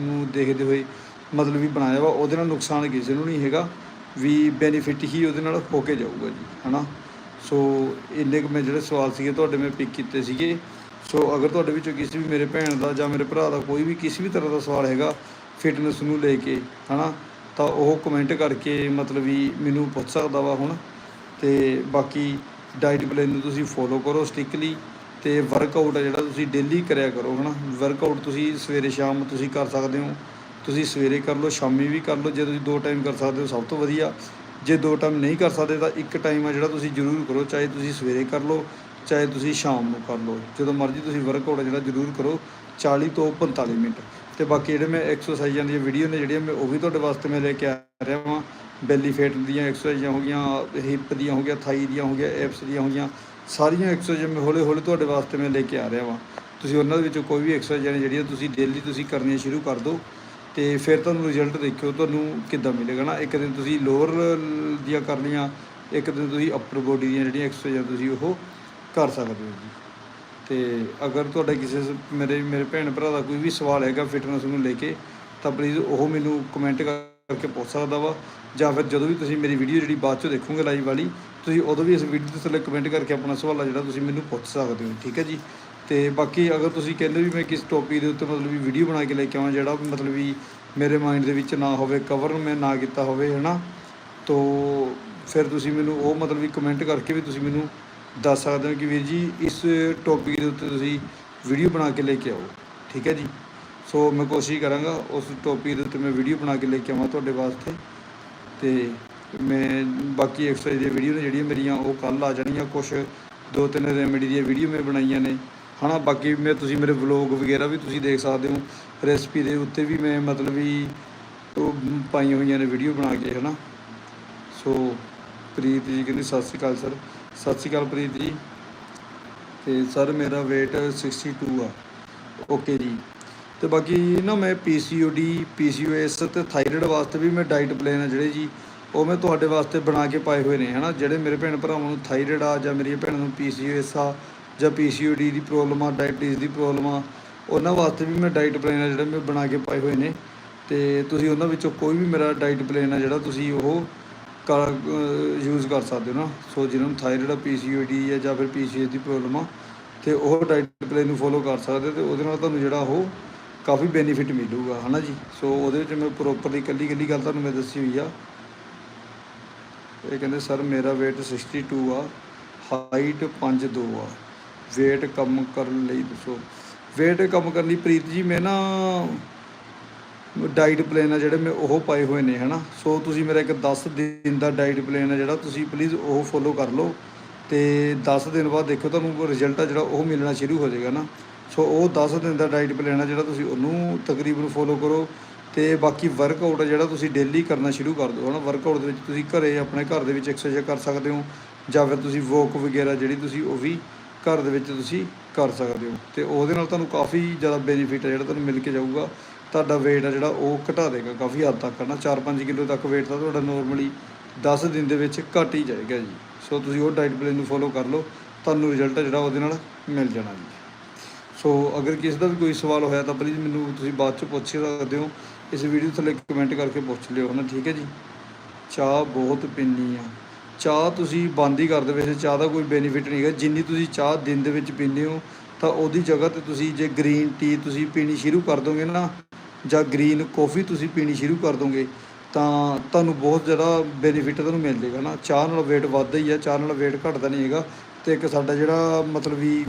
ਨੂੰ ਦੇਖਦੇ ਹੋਏ ਮਤਲਬ ਵੀ ਬਣਾਇਆ ਵਾ, ਉਹਦੇ ਨਾਲ ਨੁਕਸਾਨ ਕਿਸੇ ਨੂੰ ਨਹੀਂ ਹੈਗਾ। ਵੀ ਬੈਨੀਫਿਟ ਹੀ ਉਹਦੇ ਨਾਲ ਹੋ ਕੇ ਜਾਊਗਾ ਜੀ, ਹਨਾ? ਸੋ ਇੰਨੇ ਕੁ ਮੈਂ ਜਿਹੜੇ ਸਵਾਲ ਸੀਗੇ ਤੁਹਾਡੇ ਮੈਂ ਪਿਕ ਕੀਤੇ ਸੀਗੇ। ਸੋ ਅਗਰ ਤੁਹਾਡੇ ਵਿੱਚੋਂ ਕਿਸੇ ਵੀ ਮੇਰੇ ਭੈਣ ਦਾ ਜਾਂ ਮੇਰੇ ਭਰਾ ਦਾ ਕੋਈ ਵੀ ਕਿਸੇ ਵੀ ਤਰ੍ਹਾਂ ਦਾ ਸਵਾਲ ਹੈਗਾ ਫਿਟਨੈਸ ਨੂੰ ਲੈ ਕੇ, ਹਨਾ? ਤਾਂ ਉਹ ਕਮੈਂਟ ਕਰਕੇ ਮਤਲਬ ਵੀ ਮੈਨੂੰ ਪੁੱਛ ਸਕਦਾ ਵਾ ਹੁਣ। ਤੇ ਬਾਕੀ ਡਾਈਟ ਪਲਾਨ ਨੂੰ ਤੁਸੀਂ ਫੋਲੋ ਕਰੋ ਸਟ੍ਰਿਕਲੀ ਤੇ ਵਰਕਆਊਟ ਆ ਜਿਹੜਾ ਤੁਸੀਂ ਡੇਲੀ ਕਰਿਆ ਕਰੋ, ਹਨਾ? ਵਰਕਆਊਟ ਤੁਸੀਂ ਸਵੇਰੇ ਸ਼ਾਮ ਤੁਸੀਂ ਕਰ ਸਕਦੇ ਹੋ। ਤੁਸੀਂ ਸਵੇਰੇ ਕਰ ਲਓ, ਸ਼ਾਮੀ ਵੀ ਕਰ ਲਓ, ਜੇ ਤੁਸੀਂ ਦੋ ਟਾਈਮ ਕਰ ਸਕਦੇ ਹੋ, ਸਭ ਤੋਂ ਵਧੀਆ। ਜੇ ਦੋ ਟਾਈਮ ਨਹੀਂ ਕਰ ਸਕਦੇ, ਤਾਂ ਇੱਕ ਟਾਈਮ ਆ ਜਿਹੜਾ ਤੁਸੀਂ ਜ਼ਰੂਰ ਕਰੋ, ਚਾਹੇ ਤੁਸੀਂ ਸਵੇਰੇ ਕਰ ਲਓ, ਚਾਹੇ ਤੁਸੀਂ ਸ਼ਾਮ ਨੂੰ ਕਰ ਲਓ। ਜਦੋਂ ਮਰਜ਼ੀ ਤੁਸੀਂ ਵਰਕਆਊਟ ਜਿਹੜਾ, ਜ਼ਰੂਰ ਕਰੋ 40 ਤੋਂ 45 ਮਿੰਟ। ਤੇ ਬਾਕੀ ਜਿਹੜੇ ਮੈਂ ਐਕਸਰਸਾਈਜ਼ਾਂ ਦੀਆਂ ਵੀਡੀਓ ਨੇ ਜਿਹੜੀਆਂ, ਮੈਂ ਉਹ ਵੀ ਤੁਹਾਡੇ ਵਾਸਤੇ ਮੈਂ ਲੈ ਕੇ ਆ ਰਿਹਾ ਵਾਂ। ਬੈਲੀ ਫੇਟ ਦੀਆਂ ਐਕਸਰਸਾਈਜ਼ਾਂ ਹੋ ਗਈਆਂ ਹਿਪ ਦੀਆਂ ਹੋ ਗਈਆਂ ਥਾਈ ਦੀਆਂ ਹੋ ਗਈਆਂ ਐਪਸ ਦੀਆਂ ਹੋ ਗਈਆਂ। ਸਾਰੀਆਂ ਐਕਸਰਸਾਈਜ਼ਾਂ ਮੈਂ ਹੌਲੇ ਹੌਲੇ ਤੁਹਾਡੇ ਵਾਸਤੇ ਮੈਂ ਲੈ ਕੇ ਆ ਰਿਹਾ ਵਾਂ। ਤੁਸੀਂ ਉਹਨਾਂ ਦੇ ਵਿੱਚੋਂ ਕੋਈ ਵੀ ਐਕਸਰਸਾਈਜ਼ਾਂ ਨੇ ਜਿਹੜੀਆਂ ਤੁਸੀਂ ਡੇਲੀ ਤੁਸੀਂ ਕਰਨੀਆਂ ਸ਼ੁਰੂ ਕਰ ਦਿਓ। ਤੇ ਫਿਰ ਤੁਹਾਨੂੰ ਰਿਜ਼ਲਟ ਦੇਖਿਓ, ਤੁਹਾਨੂੰ ਕਿੱਦਾਂ ਮਿਲੇਗਾ ਨਾ? ਇੱਕ ਦਿਨ ਤੁਸੀਂ ਲੋਅਰ ਦੀਆਂ ਕਰ ਲਈਆਂ, ਇੱਕ ਦਿਨ ਤੁਸੀਂ ਅਪਰ ਬੋਡੀ ਦੀਆਂ ਜਿਹੜੀਆਂ ਐਕਸਰਸਾਈਜ਼ਾਂ ਤੁਸੀਂ ਉਹ ਕਰ ਸਕਦੇ ਹੋ ਜੀ। ਤੇ ਅਗਰ ਤੁਹਾਡਾ ਕਿਸੇ ਮੇਰੇ ਮੇਰੇ ਭੈਣ ਭਰਾ ਦਾ ਕੋਈ ਵੀ ਸਵਾਲ ਹੈਗਾ ਫਿਟਨੈਸ ਨੂੰ ਲੈ ਕੇ, ਤਾਂ ਪਲੀਜ਼ ਉਹ ਮੈਨੂੰ ਕਮੈਂਟ ਕਰਕੇ ਪੁੱਛ ਸਕਦਾ ਵਾ। ਜਾਂ ਫਿਰ ਜਦੋਂ ਵੀ ਤੁਸੀਂ ਮੇਰੀ ਵੀਡੀਓ ਜਿਹੜੀ ਬਾਅਦ ਚੋਂ ਦੇਖੋਗੇ ਲਾਈਵ ਵਾਲੀ, ਤੁਸੀਂ ਉਦੋਂ ਵੀ ਇਸ ਵੀਡੀਓ ਦੇ ਥੱਲੇ ਕਮੈਂਟ ਕਰਕੇ ਆਪਣਾ ਸਵਾਲ ਆ ਜਿਹੜਾ ਤੁਸੀਂ ਮੈਨੂੰ ਪੁੱਛ ਸਕਦੇ ਹੋ, ਠੀਕ ਹੈ ਜੀ? ਤੇ ਬਾਕੀ ਅਗਰ ਤੁਸੀਂ ਕਹਿੰਦੇ ਵੀ ਮੈਂ ਕਿਸ ਟੌਪਿਕ ਦੇ ਉੱਤੇ ਮਤਲਬ ਵੀ ਵੀਡੀਓ ਬਣਾ ਕੇ ਲੈ ਕੇ ਆਵਾਂ, ਜਿਹੜਾ ਮਤਲਬ ਵੀ ਮੇਰੇ ਮਾਈਂਡ ਦੇ ਵਿੱਚ ਨਾ ਹੋਵੇ ਕਵਰ ਮੈਂ ਨਾ ਕੀਤਾ ਹੋਵੇ, ਹਨਾ? ਤੋ ਫਿਰ ਤੁਸੀਂ ਮੈਨੂੰ ਉਹ ਮਤਲਬ ਵੀ ਕਮੈਂਟ ਕਰਕੇ ਵੀ ਤੁਸੀਂ ਮੈਨੂੰ ਦੱਸ ਸਕਦੇ ਹੋ ਕਿ ਵੀਰ ਜੀ, ਇਸ ਟੌਪਿਕ ਦੇ ਉੱਤੇ ਤੁਸੀਂ ਵੀਡੀਓ ਬਣਾ ਕੇ ਲੈ ਕੇ ਆਓ, ਠੀਕ ਹੈ ਜੀ? ਸੋ ਮੈਂ ਕੋਸ਼ਿਸ਼ ਕਰਾਂਗਾ ਉਸ ਟੌਪਿਕ ਦੇ ਉੱਤੇ ਮੈਂ ਵੀਡੀਓ ਬਣਾ ਕੇ ਲੈ ਕੇ ਆਵਾਂ ਤੁਹਾਡੇ ਵਾਸਤੇ। ਤੇ ਮੈਂ ਬਾਕੀ ਐਕਸਰਸਾਈਜ਼ ਦੀਆਂ ਵੀਡੀਓ ਨੇ ਜਿਹੜੀਆਂ ਮੇਰੀਆਂ, ਉਹ ਕੱਲ ਆ ਜਾਣੀਆਂ ਕੁਝ ਦੋ ਤਿੰਨ ਰੈਮੇਡੀ ਦੀਆਂ ਵੀਡੀਓ ਮੈਂ ਬਣਾਈਆਂ ਨੇ। ਹਨਾ, ਬਾਕੀ ਮੈਂ, ਤੁਸੀਂ ਮੇਰੇ ਵਲੌਗ ਵਗੈਰਾ ਵੀ ਤੁਸੀਂ ਦੇਖ ਸਕਦੇ ਹੋ ਰੈਸਪੀ ਦੇ ਉੱਤੇ ਵੀ ਮੈਂ ਮਤਲਬ ਵੀ ਉਹ ਪਾਈਆਂ ਹੋਈਆਂ ਨੇ ਵੀਡੀਓ ਬਣਾ ਕੇ, ਹਨਾ। ਸੋ ਪ੍ਰੀਤ ਜੀ ਕਹਿੰਦੀ, ਸਤਿ ਸ਼੍ਰੀ ਅਕਾਲ ਸਰ ਸਤਿ ਸ਼੍ਰੀ ਅਕਾਲ ਪ੍ਰੀਤ ਜੀ। ਤੇ ਸਰ ਮੇਰਾ weight 62 ਆ। ਓਕੇ ਜੀ। ਤੇ ਬਾਕੀ ਨਾ ਮੈਂ PCOD PCOS ਤੇ ਥਾਇਰਾਇਡ ਵਾਸਤੇ ਵੀ ਮੈਂ ਡਾਈਟ ਪਲਾਨ ਆ ਜਿਹੜੇ ਜੀ, ਉਹ ਮੈਂ ਤੁਹਾਡੇ ਵਾਸਤੇ ਬਣਾ ਕੇ ਪਾਏ ਹੋਏ ਨੇ, ਹਨਾ। ਜਿਹੜੇ ਮੇਰੇ ਭੈਣ ਭਰਾਵਾਂ ਨੂੰ ਥਾਇਰਾਇਡ ਆ ਜਾਂ ਮੇਰੀਆਂ ਭੈਣਾਂ ਨੂੰ PCOS ਆ ਜਾਂ PCOD ਦੀ ਪ੍ਰੋਬਲਮ ਆ ਡਾਇਬਟੀਜ਼ ਦੀ ਪ੍ਰੋਬਲਮ ਆ, ਉਹਨਾਂ ਵਾਸਤੇ ਵੀ ਮੈਂ ਡਾਈਟ ਪਲਾਨ ਆ ਜਿਹੜੇ ਮੈਂ ਬਣਾ ਕੇ ਪਾਏ ਹੋਏ ਨੇ। ਤੇ ਤੁਸੀਂ ਉਹਨਾਂ ਵਿੱਚੋਂ ਕੋਈ ਵੀ ਮੇਰਾ ਡਾਈਟ ਪਲਾਨ ਆ ਜਿਹੜਾ ਤੁਸੀਂ ਉਹ ਕਰ ਯੂਜ਼ ਕਰ ਸਕਦੇ ਹੋ ਨਾ। ਸੋ ਜਿਹਨਾਂ ਨੂੰ ਥਾਇਰਾਇਡ ਆ ਪੀਸੀਓਡੀ ਆ ਜਾਂ ਫਿਰ ਪੀਸੀਐਸ ਦੀ ਪ੍ਰੋਬਲਮ ਆ, ਤੇ ਉਹ ਡਾਈਟ ਪਲਾਨ ਨੂੰ ਫੋਲੋ ਕਰ ਸਕਦੇ ਤੇ ਉਹਦੇ ਨਾਲ ਤੁਹਾਨੂੰ ਜਿਹੜਾ ਉਹ ਕਾਫੀ ਬੈਨੀਫਿਟ ਮਿਲੂਗਾ, ਹਨਾ ਜੀ? ਸੋ ਉਹਦੇ ਵਿੱਚ ਮੈਂ ਪ੍ਰੋਪਰਲੀ ਕੱਲੀ ਕੱਲੀ ਗੱਲ ਤੁਹਾਨੂੰ ਮੈਂ ਦੱਸੀ ਹੋਈ ਆ। ਇਹ ਕਹਿੰਦੇ ਸਰ ਮੇਰਾ weight 62 ਆ ਹਾਈਟ 5'2 ਆ। ਵੇਟ ਕੰਮ ਕਰਨ ਲਈ ਦੱਸੋ। ਵੇਟ ਕੰਮ ਕਰਨ ਲਈ ਪ੍ਰੀਤ ਜੀ, ਮੈਂ ਨਾ ਡਾਈਟ ਪਲਾਨ ਆ ਜਿਹੜੇ ਮੈਂ ਉਹ ਪਾਏ ਹੋਏ ਨੇ, ਹਨਾ। ਸੋ ਤੁਸੀਂ ਮੇਰਾ ਇੱਕ 10 ਦਿਨ ਦਾ ਡਾਈਟ ਪਲਾਨ ਆ ਜਿਹੜਾ ਤੁਸੀਂ ਪਲੀਜ਼ ਉਹ ਫੋਲੋ ਕਰ ਲਓ ਤੇ 10 ਦਿਨ ਬਾਅਦ ਦੇਖੋ ਤੁਹਾਨੂੰ ਰਿਜ਼ਲਟ ਆ ਜਿਹੜਾ ਉਹ ਮਿਲਣਾ ਸ਼ੁਰੂ ਹੋ ਜਾਏਗਾ ਨਾ। ਸੋ ਉਹ 10 ਦਿਨ ਦਾ ਡਾਈਟ ਪਲਾਨ ਆ ਜਿਹੜਾ ਤੁਸੀਂ ਉਹਨੂੰ ਤਕਰੀਬਨ ਫੋਲੋ ਕਰੋ ਤੇ ਬਾਕੀ ਵਰਕਆਊਟ ਆ ਜਿਹੜਾ ਤੁਸੀਂ ਡੇਲੀ ਕਰਨਾ ਸ਼ੁਰੂ ਕਰ ਦਿਓ, ਹਨਾ। ਵਰਕਆਊਟ ਦੇ ਵਿੱਚ ਤੁਸੀਂ ਘਰੇ ਆਪਣੇ ਘਰ ਦੇ ਵਿੱਚ ਐਕਸਰਸਾਈਜ਼ ਕਰ ਸਕਦੇ ਹੋ ਜਾਂ ਫਿਰ ਤੁਸੀਂ ਵੋਕ ਵਗੈਰਾ ਜਿਹੜੀ ਤੁਸੀਂ ਉਹ ਵੀ ਘਰ ਦੇ ਵਿੱਚ ਤੁਸੀਂ ਕਰ ਸਕਦੇ ਹੋ। ਤੇ ਉਹਦੇ ਨਾਲ ਤੁਹਾਨੂੰ ਕਾਫੀ ਜ਼ਿਆਦਾ ਬੈਨੀਫਿਟ ਹੈ ਜਿਹੜਾ ਤੁਹਾਨੂੰ ਮਿਲ ਕੇ ਜਾਊਗਾ। ਤੁਹਾਡਾ weight ਆ ਜਿਹੜਾ ਉਹ ਘਟਾ ਦੇਗਾ ਕਾਫੀ ਹੱਦ ਤੱਕ ਕਰਨਾ 4-5 ਕਿਲੋ ਤੱਕ weight ਤਾਂ ਤੁਹਾਡਾ ਨੋਰਮਲੀ 10 ਦਿਨ ਦੇ ਵਿੱਚ ਘਟ ਹੀ ਜਾਏਗਾ ਜੀ। ਸੋ ਤੁਸੀਂ ਉਹ ਡਾਈਟ ਪਲਾਨ ਨੂੰ ਫੋਲੋ ਕਰ ਲਓ, ਤੁਹਾਨੂੰ ਰਿਜ਼ਲਟ ਜਿਹੜਾ ਉਹਦੇ ਨਾਲ ਮਿਲ ਜਾਣਾ ਜੀ। ਸੋ ਅਗਰ ਕਿਸੇ ਦਾ ਵੀ ਕੋਈ ਸਵਾਲ ਹੋਇਆ ਤਾਂ ਪਲੀਜ਼ ਮੈਨੂੰ ਤੁਸੀਂ ਬਾਅਦ ਚ ਪੁੱਛ ਸਕਦੇ ਹੋ। ਇਸ ਵੀਡੀਓ ਥੱਲੇ ਕਮੈਂਟ ਕਰਕੇ ਪੁੱਛ ਲਿਓ, ਹਨਾ? ਠੀਕ ਹੈ ਜੀ? ਚਾਹ ਬਹੁਤ ਪੀਣੀ ਆ ਚਾਹ ਤੁਸੀਂ ਬੰਦ ਹੀ ਕਰ ਦਿਓ। ਵੈਸੇ ਚਾਹ ਦਾ ਕੋਈ ਬੈਨੀਫਿਟ ਨਹੀਂ ਹੈਗਾ। ਜਿੰਨੀ ਤੁਸੀਂ ਚਾਹ ਦਿਨ ਦੇ ਵਿੱਚ ਪੀਂਦੇ ਹੋ, ਤਾਂ ਉਹਦੀ ਜਗ੍ਹਾ ਤੇ ਤੁਸੀਂ ਜੇ ਗ੍ਰੀਨ ਟੀ ਤੁਸੀਂ ਪੀਣੀ ਸ਼ੁਰੂ ਕਰ ਦੋਗੇ ਨਾ, ਜਾਂ ਗ੍ਰੀਨ ਕਾਫੀ ਤੁਸੀਂ ਪੀਣੀ ਸ਼ੁਰੂ ਕਰ ਦੋਗੇ, ਤਾਂ ਤੁਹਾਨੂੰ ਬਹੁਤ ਜ਼ਿਆਦਾ ਬੈਨੀਫਿਟ ਤੁਹਾਨੂੰ ਮਿਲ ਜਾਏਗਾ ਨਾ। ਚਾਹ ਨਾਲ weight ਵੱਧਦਾ ਹੀ ਆ, ਚਾਹ ਨਾਲ weight ਘਟਦਾ ਨਹੀਂ ਹੈਗਾ। ਤੇ ਇੱਕ ਸਾਡਾ ਜਿਹੜਾ ਮਤਲਬ ਵੀ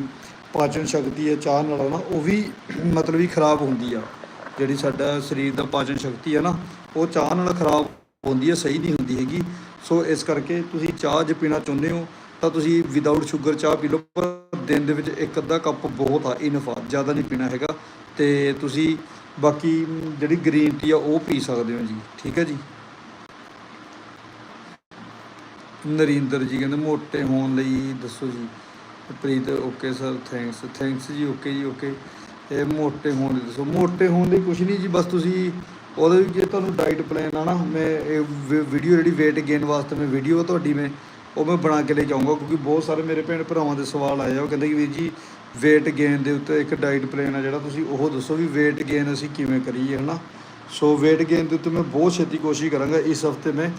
ਪਾਚਨ ਸ਼ਕਤੀ ਹੈ ਚਾਹ ਨਾਲ ਨਾ, ਉਹ ਵੀ ਮਤਲਬ ਵੀ ਖਰਾਬ ਹੁੰਦੀ ਆ। ਜਿਹੜੀ ਸਾਡਾ ਸਰੀਰ ਦਾ ਪਾਚਨ ਸ਼ਕਤੀ ਹੈ ਨਾ, ਉਹ ਚਾਹ ਨਾਲ ਖਰਾਬ ਹੁੰਦੀ ਹੈ ਸਹੀ ਨਹੀਂ ਹੁੰਦੀ ਹੈਗੀ। ਸੋ ਇਸ ਕਰਕੇ ਤੁਸੀਂ ਚਾਹ ਜੇ ਪੀਣਾ ਚਾਹੁੰਦੇ ਹੋ, ਤਾਂ ਤੁਸੀਂ ਵਿਦਆਊਟ ਸ਼ੂਗਰ ਚਾਹ ਪੀ ਲਓ, ਪਰ ਦਿਨ ਦੇ ਵਿੱਚ ਇੱਕ ਅੱਧਾ ਕੱਪ ਬਹੁਤ ਆ, ਇਨਫਾ, ਜ਼ਿਆਦਾ ਨਹੀਂ ਪੀਣਾ ਹੈਗਾ। ਤੇ ਤੁਸੀਂ ਬਾਕੀ ਜਿਹੜੀ ਗ੍ਰੀਨ ਟੀ ਆ, ਉਹ ਪੀ ਸਕਦੇ ਹੋ ਜੀ, ਠੀਕ ਹੈ ਜੀ? ਨਰਿੰਦਰ ਜੀ ਕਹਿੰਦੇ, ਮੋਟੇ ਹੋਣ ਲਈ ਦੱਸੋ ਜੀ। Preet okay sir thanks thanks ਜੀ ਓਕੇ ਜੀ ਓਕੇ ਇਹ ਮੋਟੇ ਹੋਣ ਲਈ ਦੱਸੋ। ਮੋਟੇ ਹੋਣ ਲਈ ਕੁਝ ਨਹੀਂ ਜੀ, ਬਸ ਤੁਸੀਂ ਉਹਦੇ ਵਿੱਚ ਜੇ ਤੁਹਾਨੂੰ ਡਾਈਟ ਪਲਾਨ ਆ ਨਾ, ਮੈਂ ਇਹ ਵੀਡੀਓ ਜਿਹੜੀ weight gain ਵਾਸਤੇ ਮੈਂ ਵੀਡੀਓ ਤੁਹਾਡੀ ਮੈਂ, ਉਹ ਮੈਂ ਬਣਾ ਕੇ ਲੈ ਕੇ ਆਉਂਗਾ ਕਿਉਂਕਿ ਬਹੁਤ ਸਾਰੇ ਮੇਰੇ ਭੈਣ ਭਰਾਵਾਂ ਦੇ ਸਵਾਲ ਆਏ ਆ, ਉਹ ਕਹਿੰਦੇ ਕਿ ਵੀਰ ਜੀ weight gain ਦੇ ਉੱਤੇ ਇੱਕ ਡਾਈਟ ਪਲਾਨ ਆ ਜਿਹੜਾ ਤੁਸੀਂ ਉਹ ਦੱਸੋ ਵੀ weight gain ਅਸੀਂ ਕਿਵੇਂ ਕਰੀਏ, ਹਨਾ? ਸੋ weight gain ਦੇ ਉੱਤੇ ਮੈਂ ਬਹੁਤ ਛੇਤੀ ਕੋਸ਼ਿਸ਼ ਕਰਾਂਗਾ, ਇਸ ਹਫ਼ਤੇ ਮੈਂ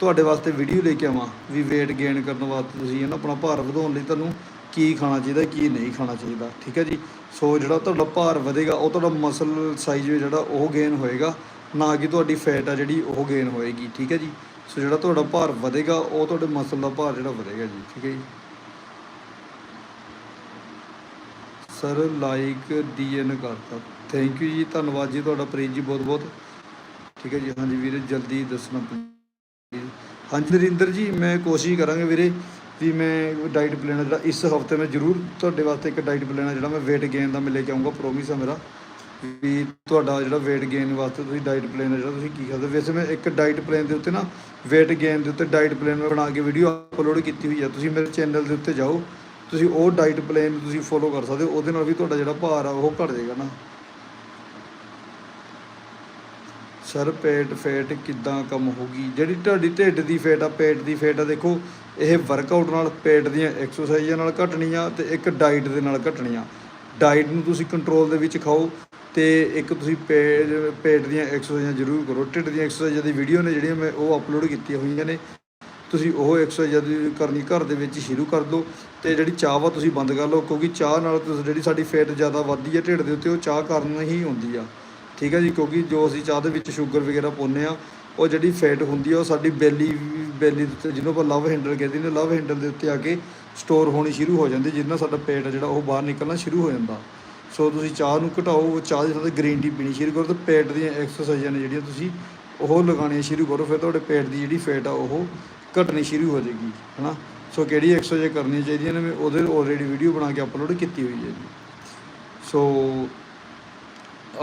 ਤੁਹਾਡੇ ਵਾਸਤੇ ਵੀਡੀਓ ਲੈ ਕੇ ਆਵਾਂ ਵੀ weight gain ਕਰਨ ਵਾਸਤੇ ਤੁਸੀਂ, ਹਨਾ, ਆਪਣਾ ਭਾਰ ਵਧਾਉਣ ਲਈ ਤੁਹਾਨੂੰ ਕੀ ਖਾਣਾ ਚਾਹੀਦਾ, ਕੀ ਨਹੀਂ ਖਾਣਾ ਚਾਹੀਦਾ, ਠੀਕ ਹੈ ਜੀ? ਸੋ ਜਿਹੜਾ ਤੁਹਾਡਾ ਭਾਰ ਵਧੇਗਾ, ਉਹ ਤੁਹਾਡਾ ਮਸਲ ਸਾਈਜ਼ ਜਿਹੜਾ ਉਹ ਗੇਨ ਹੋਏਗਾ ਨਾ ਕਿ ਤੁਹਾਡੀ ਫੈਟ ਆ ਜਿਹੜੀ ਉਹ ਗੇਨ ਹੋਏਗੀ, ਠੀਕ ਹੈ ਜੀ? ਸੋ ਜਿਹੜਾ ਤੁਹਾਡਾ ਭਾਰ ਵਧੇਗਾ, ਉਹ ਤੁਹਾਡੇ ਮਸਲ ਦਾ ਭਾਰ ਜਿਹੜਾ ਵਧੇਗਾ ਜੀ, ਠੀਕ ਹੈ ਜੀ? ਸਰ ਲਾਈਕ ਡੀਐਨ ਕਰਤਾ। ਥੈਂਕ ਯੂ ਜੀ, ਧੰਨਵਾਦ ਜੀ ਤੁਹਾਡਾ ਪ੍ਰੀਤ ਜੀ ਬਹੁਤ ਬਹੁਤ ਠੀਕ ਹੈ ਜੀ, ਹਾਂਜੀ ਵੀਰੇ, ਜਲਦੀ ਦੱਸਣਾ ਹਾਂਜੀ ਨਰਿੰਦਰ ਜੀ, ਮੈਂ ਕੋਸ਼ਿਸ਼ ਕਰਾਂਗਾ ਵੀਰੇ ਵੀ ਮੈਂ ਡਾਈਟ ਪਲਾਨ ਜਿਹੜਾ ਇਸ ਹਫ਼ਤੇ ਮੈਂ ਜ਼ਰੂਰ ਤੁਹਾਡੇ ਵਾਸਤੇ ਇੱਕ ਡਾਈਟ ਪਲਾਨ ਹੈ ਜਿਹੜਾ ਮੈਂ weight gain ਦਾ ਮੈਂ ਲੈ ਕੇ ਆਉਂਗਾ ਪ੍ਰੋਮਿਸ ਆ ਮੇਰਾ। ਵੀ ਤੁਹਾਡਾ ਜਿਹੜਾ weight gain ਵਾਸਤੇ ਤੁਸੀਂ ਡਾਈਟ ਪਲਾਨ ਹੈ ਜਿਹੜਾ ਤੁਸੀਂ ਕੀ ਕਰਦੇ ਵੈਸੇ ਮੈਂ ਇੱਕ ਡਾਈਟ ਪਲਾਨ ਦੇ ਉੱਤੇ ਨਾ weight gain ਦੇ ਉੱਤੇ ਡਾਈਟ ਪਲਾਨ ਮੈਂ ਬਣਾ ਕੇ ਵੀਡੀਓ ਅਪਲੋਡ ਕੀਤੀ ਹੋਈ ਹੈ ਤੁਸੀਂ ਮੇਰੇ ਚੈਨਲ ਦੇ ਉੱਤੇ ਜਾਓ। ਤੁਸੀਂ ਉਹ ਡਾਈਟ ਪਲਾਨ ਤੁਸੀਂ ਫੋਲੋ ਕਰ ਸਕਦੇ ਹੋ। ਉਹਦੇ ਨਾਲ ਵੀ ਤੁਹਾਡਾ ਜਿਹੜਾ ਭਾਰ ਆ, ਉਹ ਘਟ ਜਾਏਗਾ ਨਾ। ਸਰ, ਪੇਟ ਫੈਟ ਕਿੱਦਾਂ ਕਮ ਹੋਗੀ ਜਿਹੜੀ ਤੁਹਾਡੀ ਢਿੱਡ ਦੀ ਫੈਟ ਆ, ਪੇਟ ਦੀ ਫੈਟ ਆ, ਦੇਖੋ, ਇਹ ਵਰਕਆਊਟ ਨਾਲ ਪੇਟ ਦੀਆਂ ਐਕਸਰਸਾਈਜ਼ਾਂ ਨਾਲ ਘਟਣੀ ਆ ਤੇ ਇੱਕ ਡਾਈਟ ਦੇ ਨਾਲ ਘਟਣੀ ਆ ਡਾਈਟ ਨੂੰ ਤੁਸੀਂ ਕੰਟਰੋਲ ਦੇ ਵਿੱਚ ਖਾਓ। ਤੇ ਇੱਕ ਤੁਸੀਂ ਪੇਟ ਪੇਟ ਦੀਆਂ ਐਕਸਰਸਾਈਜ਼ਾਂ ਜ਼ਰੂਰ ਕਰੋ। ਢਿੱਡ ਦੀਆਂ ਐਕਸਰਸਾਈਜ਼ਾਂ ਦੀ ਵੀਡੀਓ ਨੇ ਜਿਹੜੀਆਂ ਮੈਂ ਉਹ ਅਪਲੋਡ ਕੀਤੀਆਂ ਹੋਈਆਂ ਨੇ। ਤੁਸੀਂ ਉਹ ਐਕਸਰਸਾਈਜ਼ ਦੀ ਕਰਨੀ ਘਰ ਦੇ ਵਿੱਚ ਹੀ ਸ਼ੁਰੂ ਕਰ ਦਿਓ ਤੇ ਜਿਹੜੀ ਚਾਹ ਵਾ ਤੁਸੀਂ ਬੰਦ ਕਰ ਲਓ, ਕਿਉਂਕਿ ਚਾਹ ਨਾਲ ਤੁਸੀਂ ਜਿਹੜੀ ਸਾਡੀ ਫੈਟ ਜ਼ਿਆਦਾ ਵੱਧਦੀ ਹੈ ਢਿੱਡ ਦੇ ਉੱਤੇ, ਉਹ ਚਾਹ ਕਾਰਨ ਹੀ ਹੁੰਦੀ ਆ। ਠੀਕ ਹੈ ਜੀ? ਕਿਉਂਕਿ ਜੋ ਅਸੀਂ ਚਾਹ ਦੇ ਵਿੱਚ ਸ਼ੂਗਰ ਵਗੈਰਾ ਪਾਉਂਦੇ ਆ ਉਹ ਜਿਹੜੀ ਫੈਟ ਹੁੰਦੀ ਆ, ਉਹ ਸਾਡੀ ਬੈਲੀ ਬੈਲੀ ਦੇ ਉੱਤੇ, ਜਿਹਨੂੰ ਆਪਾਂ ਲਵ ਹੈਂਡਲ ਕਹਿੰਦੇ ਨੇ ਲਵ ਹੈਂਡਲ ਦੇ ਉੱਤੇ ਆ ਕੇ ਸਟੋਰ ਹੋਣੀ ਸ਼ੁਰੂ ਹੋ ਜਾਂਦੀ, ਜਿਹਦੇ ਨਾਲ ਸਾਡਾ ਪੇਟ ਆ ਜਿਹੜਾ, ਉਹ ਬਾਹਰ ਨਿਕਲਣਾ ਸ਼ੁਰੂ ਹੋ ਜਾਂਦਾ। ਸੋ ਤੁਸੀਂ ਚਾਹ ਨੂੰ ਘਟਾਓ ਚਾਹ ਦੇ ਥਾਂ ਤੇ ਗ੍ਰੀਨ ਟੀ ਪੀਣੀ ਸ਼ੁਰੂ ਕਰੋ ਤੇ ਪੇਟ ਦੀਆਂ ਐਕਸਰਸਾਈਜ਼ਾਂ ਨੇ ਜਿਹੜੀਆਂ ਤੁਸੀਂ ਉਹ ਲਗਾਉਣੀਆਂ ਸ਼ੁਰੂ ਕਰੋ, ਫਿਰ ਤੁਹਾਡੇ ਪੇਟ ਦੀ ਜਿਹੜੀ ਫੈਟ ਆ ਉਹ ਘਟਣੀ ਸ਼ੁਰੂ ਹੋ ਜਾਏਗੀ, ਹਨਾ? ਸੋ ਕਿਹੜੀ ਐਕਸਰਸਾਈਜ਼ ਕਰਨੀਆਂ ਚਾਹੀਦੀਆਂ ਨੇ, ਮੈਂ ਉਹਦੇ ਆਲਰੇਡੀ ਵੀਡੀਓ ਬਣਾ ਕੇ ਅਪਲੋਡ ਕੀਤੀ ਹੋਈ ਹੈ ਜੀ। ਸੋ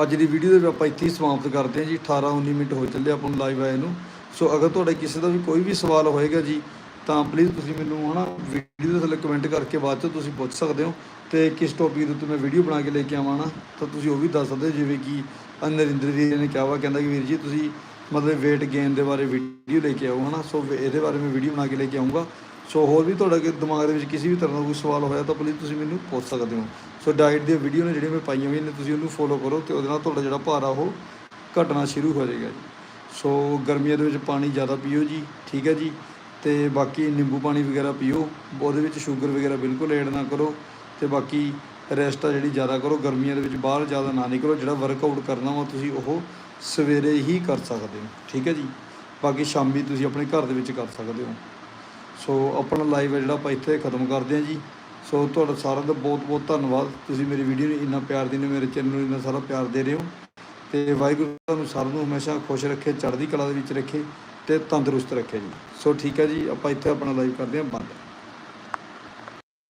ਅੱਜ ਦੀ ਵੀਡੀਓ ਦੇ ਆਪਾਂ ਇੱਥੇ ਹੀ ਸਮਾਪਤ ਕਰਦੇ ਹਾਂ ਜੀ 18 19 ਮਿੰਟ ਹੋ ਚੱਲੇ ਆਪਾਂ ਨੂੰ ਲਾਈਵ ਆਏ ਨੂੰ। ਸੋ ਅਗਰ ਤੁਹਾਡੇ ਕਿਸੇ ਦਾ ਵੀ ਕੋਈ ਵੀ ਸਵਾਲ ਹੋਏਗਾ ਜੀ, ਤਾਂ ਪਲੀਜ਼ ਤੁਸੀਂ ਮੈਨੂੰ ਹਨਾ ਵੀਡੀਓ ਦੇ ਥੱਲੇ ਕਮੈਂਟ ਕਰਕੇ ਬਾਅਦ ਚ ਤੁਸੀਂ ਪੁੱਛ ਸਕਦੇ ਹੋ। ਤੇ ਕਿਸ ਟੌਪਿਕ ਦੇ ਉੱਤੇ ਮੈਂ ਵੀਡੀਓ ਬਣਾ ਕੇ ਲੈ ਕੇ ਆਵਾਂ ਨਾ, ਤਾਂ ਤੁਸੀਂ ਉਹ ਵੀ ਦੱਸ ਸਕਦੇ ਹੋ, ਜਿਵੇਂ ਕਿ ਨਰਿੰਦਰ ਵੀਰ ਨੇ ਕਿਹਾ ਵਾ, ਕਹਿੰਦਾ ਕਿ ਵੀਰ ਜੀ ਤੁਸੀਂ ਮਤਲਬ weight gain ਦੇ ਬਾਰੇ ਵੀਡੀਓ ਲੈ ਕੇ ਆਓ, ਹਨਾ? ਸੋ ਇਹਦੇ ਬਾਰੇ ਮੈਂ ਵੀਡੀਓ ਬਣਾ ਕੇ ਲੈ ਕੇ ਆਉਂਗਾ ਸੋ ਹੋਰ ਵੀ ਤੁਹਾਡਾ ਕਿ ਦਿਮਾਗ ਦੇ ਵਿੱਚ ਕਿਸੇ ਵੀ ਤਰ੍ਹਾਂ ਦਾ ਕੋਈ ਸਵਾਲ ਹੋਇਆ ਤਾਂ ਪਲੀਜ਼ ਤੁਸੀਂ ਮੈਨੂੰ ਪੁੱਛ ਸਕਦੇ ਹੋ। ਸੋ ਡਾਈਟ ਦੀਆਂ ਵੀਡੀਓ ਨੇ ਜਿਹੜੀਆਂ ਮੈਂ ਪਾਈਆਂ ਹੋਈਆਂ ਨੇ, ਤੁਸੀਂ ਉਹਨੂੰ ਫੋਲੋ ਕਰੋ ਤੇ ਉਹਦੇ ਨਾਲ ਤੁਹਾਡਾ ਜਿਹੜਾ ਭਾਰ ਆ ਉਹ ਘਟਣਾ ਸ਼ੁਰੂ ਹੋ ਜਾਏਗਾ ਜੀ। ਸੋ ਗਰਮੀਆਂ ਦੇ ਵਿੱਚ ਪਾਣੀ ਜ਼ਿਆਦਾ ਪੀਓ ਜੀ, ਠੀਕ ਹੈ ਜੀ। ਤੇ ਬਾਕੀ ਨਿੰਬੂ ਪਾਣੀ ਵਗੈਰਾ ਪੀਓ, ਉਹਦੇ ਵਿੱਚ ਸ਼ੂਗਰ ਵਗੈਰਾ ਬਿਲਕੁਲ ਐਡ ਨਾ ਕਰੋ। ਤੇ ਬਾਕੀ ਰੈਸਟ ਆ ਜਿਹੜੀ ਜ਼ਿਆਦਾ ਕਰੋ, ਗਰਮੀਆਂ ਦੇ ਵਿੱਚ ਬਾਹਰ ਜ਼ਿਆਦਾ ਨਾ ਨਿਕਲੋ, ਜਿਹੜਾ ਵਰਕਆਊਟ ਕਰਨਾ ਵਾ ਤੁਸੀਂ ਉਹ ਸਵੇਰੇ ਹੀ ਕਰ ਸਕਦੇ ਹੋ, ਠੀਕ ਹੈ ਜੀ? ਬਾਕੀ ਸ਼ਾਮੀ ਤੁਸੀਂ ਆਪਣੇ ਘਰ ਦੇ ਵਿੱਚ ਕਰ ਸਕਦੇ ਹੋ। ਸੋ ਆਪਣਾ ਲਾਈਵ ਹੈ ਜਿਹੜਾ ਆਪਾਂ ਇੱਥੇ ਖਤਮ ਕਰਦੇ ਹਾਂ ਜੀ। ਸੋ ਤੁਹਾਡਾ ਸਾਰਿਆਂ ਦਾ ਬਹੁਤ ਬਹੁਤ ਧੰਨਵਾਦ। ਤੁਸੀਂ ਮੇਰੀ ਵੀਡੀਓ ਨੂੰ ਇੰਨਾ ਪਿਆਰ ਦਿੰਦੇ ਹੋ, ਮੇਰੇ ਚੈਨਲ ਨੂੰ ਇੰਨਾ ਸਾਰਾ ਪਿਆਰ ਦੇ ਰਹੇ ਹੋ। ਤੇ ਵਾਹਿਗੁਰੂ ਤੁਹਾਨੂੰ ਸਾਰਿਆਂ ਨੂੰ ਹਮੇਸ਼ਾ ਖੁਸ਼ ਰੱਖੇ, ਚੜ੍ਹਦੀ ਕਲਾ ਦੇ ਵਿੱਚ ਰੱਖੇ ਤੇ ਤੰਦਰੁਸਤ ਰੱਖੇ ਜੀ। ਸੋ ਠੀਕ ਹੈ ਜੀ, ਆਪਾਂ ਇੱਥੇ ਆਪਣਾ ਲਾਈਵ ਕਰਦੇ ਹਾਂ, ਬੰਦ।